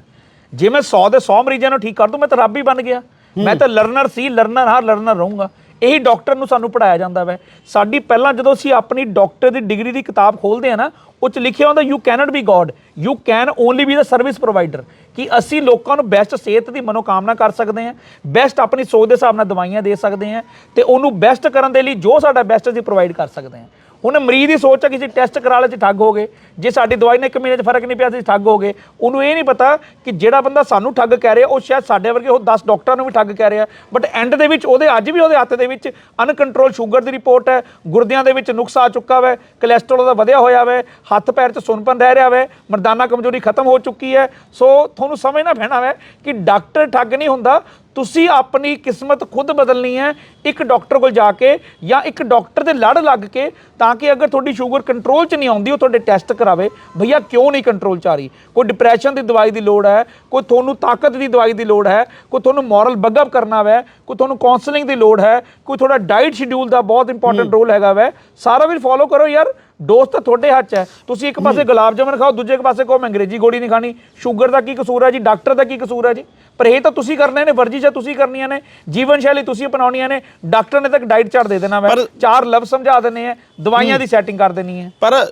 ਜੇ ਮੈਂ 100 ਦੇ 100 ਮਰੀਜ਼ਾਂ ਨੂੰ ਠੀਕ ਕਰ ਦੂੰ ਮੈਂ ਤਾਂ ਰੱਬ ਹੀ ਬਣ ਗਿਆ। ਮੈਂ ਤਾਂ ਲਰਨਰ ਸੀ ਲਰਨਰ ਹਾਂ ਲਰਨਰ ਰਹੂੰਗਾ। ਇਹੀ ਡਾਕਟਰ ਨੂੰ ਸਾਨੂੰ ਪੜਾਇਆ ਜਾਂਦਾ ਵੈ। ਸਾਡੀ ਪਹਿਲਾਂ ਜਦੋਂ ਅਸੀਂ ਆਪਣੀ ਡਾਕਟਰ ਦੀ ਡਿਗਰੀ ਦੀ ਕਿਤਾਬ ਖੋਲਦੇ ਆ ਨਾ ਉਹ ਚ ਲਿਖਿਆ ਹੁੰਦਾ you can't be God you can only be the service provider ਕਿ ਅਸੀਂ ਲੋਕਾਂ ਨੂੰ ਬੈਸਟ ਸਿਹਤ ਦੀ ਮਨੋਕਾਮਨਾ ਕਰ ਸਕਦੇ ਹਾਂ ਬੈਸਟ ਆਪਣੀ ਸੋਚ ਦੇ ਹਿਸਾਬ ਨਾਲ ਦਵਾਈਆਂ ਦੇ ਸਕਦੇ ਹਾਂ ਤੇ ਉਹਨੂੰ ਬੈਸਟ ਕਰਨ ਦੇ ਲਈ ਜੋ ਸਾਡਾ ਬੈਸਟ ਅਸੀਂ ਪ੍ਰੋਵਾਈਡ ਕਰ ਸਕਦੇ ਹਾਂ। ਹੁਣ ਮਰੀਜ਼ ਦੀ ਸੋਚ ਹੈ ਕਿ ਅਸੀਂ ਟੈਸਟ ਕਰਾ ਲਏ ਤੇ ਠੱਗ ਹੋ ਗਏ। ਜੇ ਸਾਡੀ ਦਵਾਈ ਨਾਲ ਇੱਕ ਮਹੀਨੇ 'ਚ ਫ਼ਰਕ ਨਹੀਂ ਪਿਆ, ਅਸੀਂ ਠੱਗ ਹੋ ਗਏ। ਉਹਨੂੰ ਇਹ ਨਹੀਂ ਪਤਾ ਕਿ ਜਿਹੜਾ ਬੰਦਾ ਸਾਨੂੰ ਠੱਗ ਕਹਿ ਰਿਹਾ, ਉਹ ਸ਼ਾਇਦ ਸਾਡੇ ਵਰਗੇ ਉਹ 10 ਡਾਕਟਰਾਂ ਨੂੰ ਵੀ ਠੱਗ ਕਹਿ ਰਿਹਾ। ਬਟ ਐਂਡ ਦੇ ਵਿੱਚ ਉਹਦੇ, ਅੱਜ ਵੀ ਉਹਦੇ ਹੱਥ ਦੇ ਵਿੱਚ ਅਨਕੰਟਰੋਲ ਸ਼ੂਗਰ ਦੀ ਰਿਪੋਰਟ ਹੈ। ਗੁਰਦਿਆਂ ਦੇ ਵਿੱਚ ਨੁਕਸ ਆ ਚੁੱਕਾ ਵੈ ਕੋਲੇਸਟ੍ਰੋਲ ਦਾ ਵਧਿਆ ਹੋਇਆ ਵੈ, ਹੱਥ ਪੈਰ 'ਚ ਸੁੰਨਪਨ ਰਹਿ ਰਿਹਾ ਵੈ, ਮਰਦਾਨਾ ਕਮਜ਼ੋਰੀ ਖਤਮ ਹੋ ਚੁੱਕੀ ਹੈ। ਸੋ ਤੁਹਾਨੂੰ ਸਮਝਣਾ ਪੈਣਾ ਵੈ ਕਿ ਡਾਕਟਰ ਠੱਗ ਨਹੀਂ ਹੁੰਦਾ। ਤੁਸੀਂ ਆਪਣੀ ਕਿਸਮਤ ਖੁਦ ਬਦਲਣੀ ਹੈ ਇੱਕ ਡਾਕਟਰ ਕੋਲ ਜਾ ਕੇ ਜਾਂ ਇੱਕ ਡਾਕਟਰ ਦੇ ਲੜ ਲੱਗ ਕੇ ਤਾਂ ਕਿ ਅਗਰ ਤੁਹਾਡੀ ਸ਼ੂਗਰ ਕੰਟਰੋਲ 'ਚ ਨਹੀਂ ਆਉਂਦੀ ਉਹ ਤੁਹਾਡੇ ਟੈਸਟ ਕਰਾਵੇ ਭਈਆ ਕਿਉਂ ਨਹੀਂ ਕੰਟਰੋਲ 'ਚ ਆ ਰਹੀ? ਕੋਈ ਡਿਪਰੈਸ਼ਨ ਦੀ ਦਵਾਈ ਦੀ ਲੋੜ ਹੈ ਕੋਈ ਤੁਹਾਨੂੰ ਤਾਕਤ ਦੀ ਦਵਾਈ ਦੀ ਲੋੜ ਹੈ ਕੋਈ ਤੁਹਾਨੂੰ ਮੋਰਲ ਬਗਅਪ ਕਰਨਾ ਵੈ ਕੋਈ ਤੁਹਾਨੂੰ ਕਾਉਂਸਲਿੰਗ ਦੀ ਲੋੜ ਹੈ ਕੋਈ ਤੁਹਾਡਾ ਡਾਈਟ ਸ਼ਡਿਊਲ ਦਾ ਬਹੁਤ ਇੰਪੋਰਟੈਂਟ ਰੋਲ ਹੈਗਾ ਵੈ ਸਾਰਾ ਵੀ ਫੋਲੋ ਕਰੋ ਯਾਰ ਡੋਜ਼ ਤਾਂ ਤੁਹਾਡੇ ਹੱਥ 'ਚ ਹੈ। ਤੁਸੀਂ ਇੱਕ ਪਾਸੇ ਗੁਲਾਬ ਜਾਮਨ ਖਾਓ ਦੂਜੇ ਪਾਸੇ ਕਹੋ ਮੈਂ ਅੰਗਰੇਜ਼ੀ ਗੋਲੀ ਨਹੀਂ ਖਾਣੀ। ਸ਼ੂਗਰ ਦਾ ਕੀ ਕਸੂਰ ਹੈ ਜੀ? ਡਾਕਟਰ ਦਾ ਕੀ ਕਸੂਰ ਹੈ ਜੀ? ਪਰਹੇਜ਼ ਤਾਂ ਤੁਸੀਂ ਕਰਨੇ ਨੇ ਵਰਜਿਸ਼ਾਂ ਤੁਸੀਂ ਕਰਨੀਆਂ ਨੇ ਜੀਵਨ ਸ਼ੈਲੀ ਤੁਸੀਂ ਅਪਣਾਉਣੀਆਂ ਨੇ। ਡਾਕਟਰ ਨੇ ਤਾਂ ਡਾਈਟ ਚਾਰਟ ਦੇ ਦੇਣਾ ਪਰ- ਚਾਰ ਲਫ਼ਜ਼ ਸਮਝਾ ਦੇਣੇ ਆ ਦਵਾਈਆਂ ਦੀ ਸੈਟਿੰਗ ਕਰ ਦੇਣੀ ਹੈ ਪਰ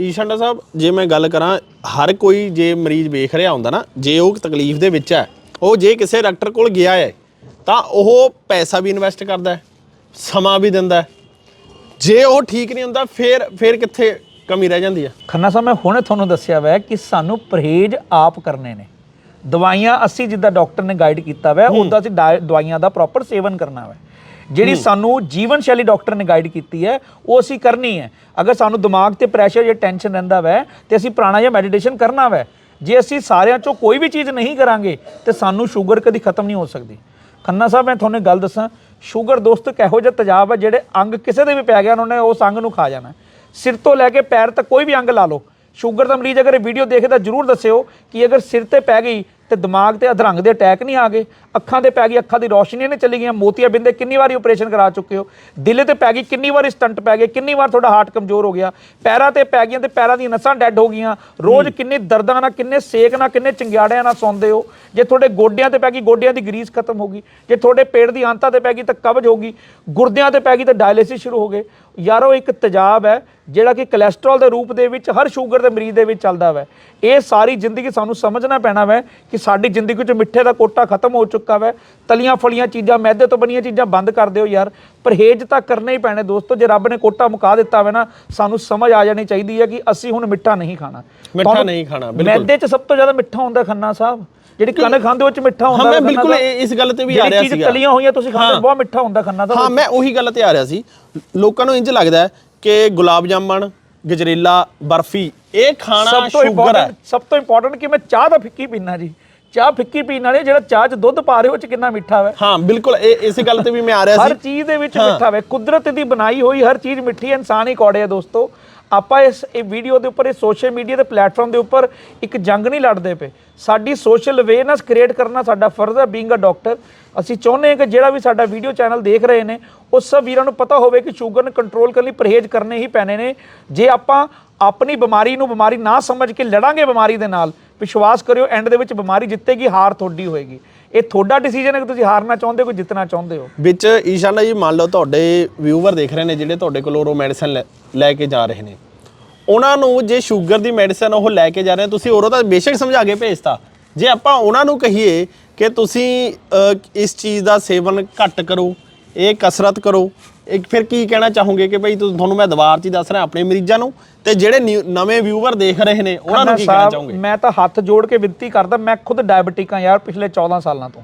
ਈਸ਼ਾਂਡਾ ਸਾਹਿਬ ਜੇ ਮੈਂ ਗੱਲ ਕਰਾਂ ਹਰ ਕੋਈ ਜੇ ਮਰੀਜ਼ ਵੇਖ ਰਿਹਾ ਹੁੰਦਾ ਨਾ ਜੇ ਉਹ ਤਕਲੀਫ ਦੇ ਵਿੱਚ ਹੈ ਉਹ ਜੇ ਕਿਸੇ ਡਾਕਟਰ ਕੋਲ ਗਿਆ ਹੈ ਤਾਂ ਉਹ ਪੈਸਾ ਵੀ ਇਨਵੈਸਟ ਕਰਦਾ ਹੈ ਸਮਾਂ ਵੀ ਦਿੰਦਾ ਹੈ। ਜੇ ਉਹ ਠੀਕ ਨਹੀਂ ਹੁੰਦਾ ਫਿਰ ਫਿਰ ਕਿੱਥੇ ਕਮੀ ਰਹਿ ਜਾਂਦੀ ਹੈ ਖੰਨਾ ਸਾਹਿਬ ਮੈਂ ਹੁਣੇ ਤੁਹਾਨੂੰ ਦੱਸਿਆ ਵੈ ਕਿ ਸਾਨੂੰ ਪਰਹੇਜ਼ ਆਪ ਕਰਨੇ ਨੇ। ਦਵਾਈਆਂ ਅਸੀਂ ਜਿੱਦਾਂ ਡਾਕਟਰ ਨੇ ਗਾਈਡ ਕੀਤਾ ਵੈ ਉਦਾਂ ਅਸੀਂ ਡਾਇ- ਦਵਾਈਆਂ ਦਾ ਪ੍ਰੋਪਰ ਸੇਵਨ ਕਰਨਾ ਵੈ। ਜਿਹੜੀ ਸਾਨੂੰ ਜੀਵਨ ਸ਼ੈਲੀ ਡਾਕਟਰ ਨੇ ਗਾਈਡ ਕੀਤੀ ਹੈ ਉਹ ਅਸੀਂ ਕਰਨੀ ਹੈ। ਅਗਰ ਸਾਨੂੰ ਦਿਮਾਗ ਤੇ ਪ੍ਰੈਸ਼ਰ ਜਾਂ ਟੈਨਸ਼ਨ ਰਹਿੰਦਾ ਵੈ ਤੇ ਅਸੀਂ ਪ੍ਰਾਣਾਯਾਮ ਮੈਡੀਟੇਸ਼ਨ ਕਰਨਾ ਵੈ। ਜੇ ਅਸੀਂ ਸਾਰਿਆਂ ਚੋਂ ਕੋਈ ਵੀ ਚੀਜ਼ ਨਹੀਂ ਕਰਾਂਗੇ ਤੇ ਸਾਨੂੰ ਸ਼ੂਗਰ ਕਦੀ ਖਤਮ ਨਹੀਂ ਹੋ ਸਕਦੀ। ਖੰਨਾ ਸਾਹਿਬ, ਮੈਂ ਤੁਹਾਨੂੰ ਗੱਲ ਦੱਸਾਂ, ਸ਼ੂਗਰ ਦੋਸਤ ਇੱਕ ਇਹੋ ਜਿਹਾ ਤੇਜ਼ਾਬ ਹੈ ਜਿਹੜੇ ਅੰਗ ਕਿਸੇ ਦੇ ਵੀ ਪੈ ਗਿਆ ਉਹਨਾਂ ਨੇ ਉਸ ਅੰਗ ਨੂੰ ਖਾ ਜਾਣਾ। ਸਿਰ ਤੋਂ ਲੈ ਕੇ ਪੈਰ ਤੱਕ ਕੋਈ ਵੀ ਅੰਗ ਲਾ ਲਓ। ਸ਼ੂਗਰ ਦਾ ਮਰੀਜ਼ ਅਗਰ ਇਹ ਵੀਡੀਓ ਦੇਖਦਾ, ਜਰੂਰ ਦੱਸਿਓ ਕਿ ਅਗਰ ਸਿਰ ਤੇ ਪੈ ਗਈ ਤੇ ਦਿਮਾਗ ਤੇ ਅਧਰੰਗ ਦੇ ਅਟੈਕ ਨਹੀਂ ਆ ਗਏ। ਅੱਖਾਂ ਤੇ ਪੈ ਗਈ ਅੱਖਾਂ ਦੀ ਰੋਸ਼ਨੀ ਨੇ ਚਲੀ ਗਈਆਂ। ਮੋਤੀਆ ਬਿੰਦੇ ਕਿੰਨੀ ਵਾਰੀ ਆਪਰੇਸ਼ਨ ਕਰਾ ਚੁੱਕੇ ਹੋ? ਦਿਲ ਤੇ ਪੈ ਗਈ ਕਿੰਨੀ ਵਾਰੀ ਸਟੰਟ ਪੈ ਗਏ ਕਿੰਨੀ ਵਾਰ ਤੁਹਾਡਾ ਹਾਰਟ ਕਮਜ਼ੋਰ ਹੋ ਗਿਆ? ਪੈਰਾਂ ਤੇ ਪੈ ਗਈਆਂ ਤੇ ਪੈਰਾਂ ਦੀਆਂ ਨਸਾਂ ਡੈੱਡ ਹੋ ਗਈਆਂ। ਰੋਜ਼ ਕਿੰਨੇ ਦਰਦਾਂ ਨਾਲ ਕਿੰਨੇ ਸੇਕ ਨਾਲ ਕਿੰਨੇ ਚੰਗਿਆੜਿਆਂ ਨਾਲ ਸੌਂਦੇ ਹੋ? ਜੇ ਤੁਹਾਡੇ ਗੋਡਿਆਂ ਤੇ ਪੈ ਗਈ ਗੋਡਿਆਂ ਦੀ ਗਰੀਸ ਖਤਮ ਹੋ ਗਈ। ਜੇ ਤੁਹਾਡੇ ਪੇਟ ਦੀ ਆਂਤਾਂ ਤੇ ਪੈ ਗਈ ਤਾਂ ਕਬਜ਼ ਹੋ ਗਈ। ਗੁਰਦਿਆਂ ਤੇ ਪੈ ਗਈ ਤਾਂ ਡਾਇਲਿਸਿਸ ਸ਼ੁਰੂ ਹੋ ਗਏ। ਯਾਰੋ ਇੱਕ ਤੇਜ਼ਾਬ ਹੈ ਜਿਹੜਾ ਕਿ ਕੋਲੇਸਟ੍ਰੋਲ ਦੇ ਰੂਪ ਦੇ ਵਿੱਚ ਹਰ ਸ਼ੂਗਰ ਦੇ ਮਰੀਜ਼ ਦੇ ਵਿੱਚ ਚੱਲਦਾ ਵੈ। ਇਹ ਸਾਰੀ ਜ਼ਿੰਦਗੀ ਸਾਨੂੰ ਸਮਝਣਾ ਪੈਣਾ ਵੈ ਕਿ ਸਾਡੀ ਜ਼ਿੰਦਗੀ ਵਿੱਚ ਮਿੱਠੇ ਦਾ ਕੋਟਾ ਖਤਮ ਹੋ ਚੁੱਕਾ ਵੈ। ਤਲੀਆਂ ਫਲੀਆਂ ਚੀਜ਼ਾਂ ਮੈਦੇ ਤੋਂ ਬਣੀਆਂ ਚੀਜ਼ਾਂ ਬੰਦ ਕਰ ਦਿਓ ਯਾਰ। ਪਰਹੇਜ਼ ਤਾਂ ਕਰਨੇ ਹੀ ਪੈਣੇ ਦੋਸਤੋ ਜੇ ਰੱਬ ਨੇ ਕੋਟਾ ਮੁਕਾ ਦਿੱਤਾ ਵੈ ਨਾ ਸਾਨੂੰ ਸਮਝ ਆ ਜਾਣੀ ਚਾਹੀਦੀ ਹੈ ਕਿ ਅਸੀਂ ਹੁਣ ਮਿੱਠਾ ਨਹੀਂ ਖਾਣਾ। ਮਿੱਠਾ ਨਹੀਂ ਖਾਣਾ, ਬਿਲਕੁਲ। ਮੈਦੇ 'ਚ ਸਭ ਤੋਂ ਜ਼ਿਆਦਾ ਮਿੱਠਾ ਹੁੰਦਾ ਖੰਨਾ ਸਾਹਿਬ। ਜਿਹੜੀ ਕਣਕ ਖਾਂਦੇ ਉਹ 'ਚ ਮਿੱਠਾ ਹੁੰਦਾ ਹਾਂ, ਮੈਂ ਬਿਲਕੁਲ ਇਸ ਗੱਲ ਤੇ ਵੀ ਆ ਜਿਹੜੀ ਰਿਹਾ ਚੀਜ਼ ਸੀਗਾ। ਤਲੀਆਂ ਹੋਈਆਂ ਤੁਸੀਂ ਖਾਂਦੇ। ਬਹੁਤ ਮਿੱਠਾ ਹੁੰਦਾ ਖੰਨਾ ਸਾਹਿਬ। ਹਾਂ ਮੈਂ ਉਹੀ ਗੱਲ ਤੇ ਆ ਰਿਹਾ ਸੀ। ਲੋਕਾਂ ਨੂੰ ਇੰਜ ਲੱਗਦਾ ਹੈ ਕਿ ਗੁਲਾਬ ਜਾਮਣ ਗਜਰੇਲਾ ਬਰਫੀ ਇਹ ਖਾਣਾ ਸ਼ੂਗਰ ਹੈ। ਸਭ ਤੋਂ ਇੰਪੋਰਟੈਂਟ ਕਿ ਮੈਂ ਚਾਹ ਦਾ ਫਿੱਕੀ ਪੀਣਾ ਜੀ। ਚਾਹ ਫਿੱਕੀ ਪੀਣ ਵਾਲੇ ਜਿਹੜਾ ਚਾਹ 'ਚ ਦੁੱਧ ਪਾ ਰਹੇ ਹੋ ਉਹ 'ਚ ਕਿੰਨਾ ਮਿੱਠਾ ਹੈ ਹਾਂ ਬਿਲਕੁਲ ਇਹ ਇਸੇ ਗੱਲ ਤੇ ਵੀ ਮੈਂ ਆ ਰਿਹਾ ਹਰ ਸੀ। ਚੀਜ਼ ਦੇ ਵਿੱਚ ਮਿੱਠਾ ਹੈ ਕੁਦਰਤ ਦੀ ਬਣਾਈ ਹੋਈ ਹਰ ਚੀਜ਼ ਮਿੱਠੀ ਹੈ ਇਨਸਾਨ ਹੀ ਕੌੜੇ ਆ ਦੋਸਤੋ। ਆਪਾਂ ਇਸ ਇਹ ਵੀਡੀਓ ਦੇ ਉੱਪਰ ਇਹ ਸੋਸ਼ਲ ਮੀਡੀਆ ਦੇ ਪਲੇਟਫਾਰਮ ਦੇ ਉੱਪਰ ਇੱਕ ਜੰਗ ਨਹੀਂ ਲੜਦੇ ਪਏ। ਸਾਡੀ ਸੋਸ਼ਲ ਅਵੇਅਰਨੈਸ ਕ੍ਰੀਏਟ ਕਰਨਾ ਸਾਡਾ ਫਰਜ਼ ਹੈ ਬੀਇੰਗ ਅ ਡਾਕਟਰ ਅਸੀਂ ਚਾਹੁੰਦੇ ਹਾਂ ਕਿ ਜਿਹੜਾ ਵੀ ਸਾਡਾ ਵੀਡੀਓ ਚੈਨਲ ਦੇਖ ਰਹੇ ਨੇ ਉਹ ਸਭ ਵੀਰਾਂ ਨੂੰ ਪਤਾ ਹੋਵੇ ਕਿ ਸ਼ੂਗਰ ਨੂੰ ਕੰਟਰੋਲ ਕਰਨ ਲਈ ਪਰਹੇਜ਼ ਕਰਨੇ ਹੀ ਪੈਣੇ ਨੇ। ਜੇ ਆਪਾਂ ਆਪਣੀ ਬਿਮਾਰੀ ਨੂੰ ਬਿਮਾਰੀ ਨਾ ਸਮਝ ਕੇ ਲੜਾਂਗੇ ਬਿਮਾਰੀ ਦੇ ਨਾਲ ਵਿਸ਼ਵਾਸ ਕਰਿਓ ਐਂਡ ਦੇ ਵਿੱਚ ਬਿਮਾਰੀ ਜਿੱਤੇਗੀ, ਹਾਰ ਤੁਹਾਡੀ ਹੋਏਗੀ। ਇਹ ਤੁਹਾਡਾ ਡਿਸੀਜਨ ਹੈ ਕਿ ਤੁਸੀਂ ਹਾਰਨਾ ਚਾਹੁੰਦੇ ਹੋ ਕਿ ਜਿੱਤਣਾ ਚਾਹੁੰਦੇ ਹੋ? ਵਿੱਚ ਈਸ਼ਾਨਾ ਜੀ, ਮੰਨ ਲਓ ਤੁਹਾਡੇ ਵਿਊਵਰ ਦੇਖ ਰਹੇ ਨੇ ਜਿਹੜੇ ਤੁਹਾਡੇ ਕੋਲੋਂ ਉਹ ਮੈਡੀਸਨ ਲੈ ਕੇ ਜਾ ਰਹੇ ਨੇ। ਉਹਨਾਂ ਨੂੰ ਜੇ ਸ਼ੂਗਰ ਦੀ ਮੈਡੀਸਨ ਉਹ ਲੈ ਕੇ ਜਾ ਰਹੇ ਤੁਸੀਂ ਉਰੋਂ ਤਾਂ ਬੇਸ਼ੱਕ ਸਮਝਾ ਕੇ ਭੇਜਤਾ ਜੇ ਆਪਾਂ ਉਹਨਾਂ ਨੂੰ ਕਹੀਏ ਕਿ ਤੁਸੀਂ ਇਸ ਚੀਜ਼ ਦਾ ਸੇਵਨ ਘੱਟ ਕਰੋ, ਇਹ ਕਸਰਤ ਕਰੋ ਇੱਕ ਫਿਰ ਕੀ ਕਹਿਣਾ ਚਾਹੋਗੇ ਕਿ ਭਾਈ ਤੁਹਾਨੂੰ ਮੈਂ ਦੁਬਾਰ 'ਚ ਹੀ ਦੱਸ ਰਿਹਾ ਆਪਣੇ ਮਰੀਜ਼ਾਂ ਨੂੰ ਤੇ ਜਿਹੜੇ ਨਿਊ- ਨਵੇਂ ਵਿਊਵਰ ਦੇਖ ਰਹੇ ਨੇ ਉਹਨਾਂ ਨੂੰ ਖੰਨਾ ਕੀ ਕਹਿਣਾ ਸਾਹਿਬ, ਚਾਹੋਗੇ? ਮੈਂ ਤਾਂ ਹੱਥ ਜੋੜ ਕੇ ਬੇਨਤੀ ਕਰਦਾ ਮੈਂ ਖੁਦ ਡਾਇਬਟਿਕ ਆ ਯਾਰ ਪਿਛਲੇ 14 ਸਾਲਾਂ ਤੋਂ।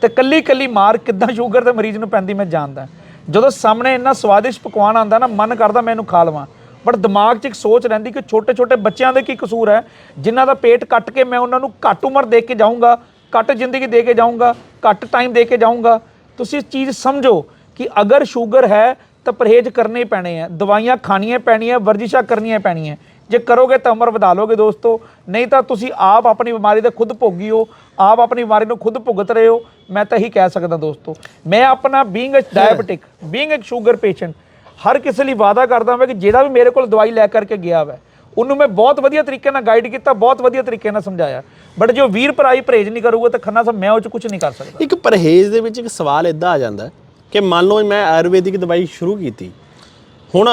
ਤੇ ਕੱਲੀ ਕੱਲੀ ਮਾਰ ਕਿੱਦਾਂ ਸ਼ੂਗਰ ਦੇ ਮਰੀਜ਼ ਨੂੰ ਪੈਂਦੀ ਮੈਂ ਜਾਣਦਾ। ਜਦੋਂ ਸਾਹਮਣੇ ਇੰਨਾ ਸਵਾਦਿਸ਼ਟ ਪਕਵਾਨ ਆਂਦਾ ਨਾ ਮਨ ਕਰਦਾ ਮੈਂ ਇਹਨੂੰ ਖਾ ਲਵਾਂ। ਬਟ ਦਿਮਾਗ 'ਚ ਇੱਕ ਸੋਚ ਰਹਿੰਦੀ ਕਿ ਛੋਟੇ ਛੋਟੇ ਬੱਚਿਆਂ ਦੇ ਕੀ ਕਸੂਰ ਹੈ ਜਿਨ੍ਹਾਂ ਦਾ ਪੇਟ ਕੱਟ ਕੇ ਮੈਂ ਉਹਨਾਂ ਨੂੰ ਘੱਟ ਉਮਰ ਦੇ ਕੇ ਜਾਊਂਗਾ ਘੱਟ ਜ਼ਿੰਦਗੀ ਦੇ ਕੇ ਜਾਊਂਗਾ ਘੱਟ ਟਾਈਮ ਦੇ ਕੇ ਜਾਊਂਗਾ। ਤੁਸੀਂ ਇਸ ਚੀਜ਼ ਸਮਝੋ ਕਿ ਅਗਰ ਸ਼ੂਗਰ ਹੈ ਤਾਂ ਪਰਹੇਜ਼ ਕਰਨੇ ਪੈਣੇ ਆ, ਦਵਾਈਆਂ ਖਾਣੀਆਂ ਪੈਣੀਆਂ, ਵਰਜਿਸ਼ਾਂ ਕਰਨੀਆਂ ਪੈਣੀਆਂ। ਜੇ ਕਰੋਗੇ ਤਾਂ ਉਮਰ ਵਧਾ ਲੋਗੇ ਦੋਸਤੋ, ਨਹੀਂ ਤਾਂ ਤੁਸੀਂ ਆਪ ਆਪਣੀ ਬਿਮਾਰੀ ਦੇ ਖੁਦ ਭੋਗੀ ਹੋ ਆਪ ਆਪਣੀ ਬਿਮਾਰੀ ਨੂੰ ਖੁਦ ਭੁਗਤ ਰਹੇ ਹੋ। ਮੈਂ ਤਾਂ ਇਹੀ ਕਹਿ ਸਕਦਾ ਦੋਸਤੋ, ਮੈਂ ਆਪਣਾ being a diabetic being a sugar patient ਹਰ ਕਿਸੇ ਲਈ ਵਾਅਦਾ ਕਰਦਾ ਹਾਂ ਕਿ ਜਿਹੜਾ ਵੀ ਮੇਰੇ ਕੋਲ ਦਵਾਈ ਲੈ ਕਰਕੇ ਗਿਆ ਵਾ, ਉਹਨੂੰ ਮੈਂ ਬਹੁਤ ਵਧੀਆ ਤਰੀਕੇ ਨਾਲ ਗਾਈਡ ਕੀਤਾ, ਬਹੁਤ ਵਧੀਆ ਤਰੀਕੇ ਨਾਲ ਸਮਝਾਇਆ। ਬਟ ਜੋ ਵੀਰ ਭਰਾਈ ਪਰਹੇਜ਼ ਨਹੀਂ ਕਰੂਗਾ ਤਾਂ ਖੰਨਾ ਸਾਹਿਬ, ਮੈਂ ਉਹ ਚ ਕੁਝ ਨਹੀਂ ਕਰ ਸਕਦਾ। ਇੱਕ ਪਰਹੇਜ਼ ਦੇ ਵਿੱਚ ਇੱਕ ਸਵਾਲ ਇਦਾਂ ਆ ਜਾਂਦਾ ਹੈ ਕਿ ਮੰਨ ਲਓ ਮੈਂ ਆਯੁਰਵੈਦਿਕ ਦਵਾਈ ਸ਼ੁਰੂ ਕੀਤੀ। ਹੁਣ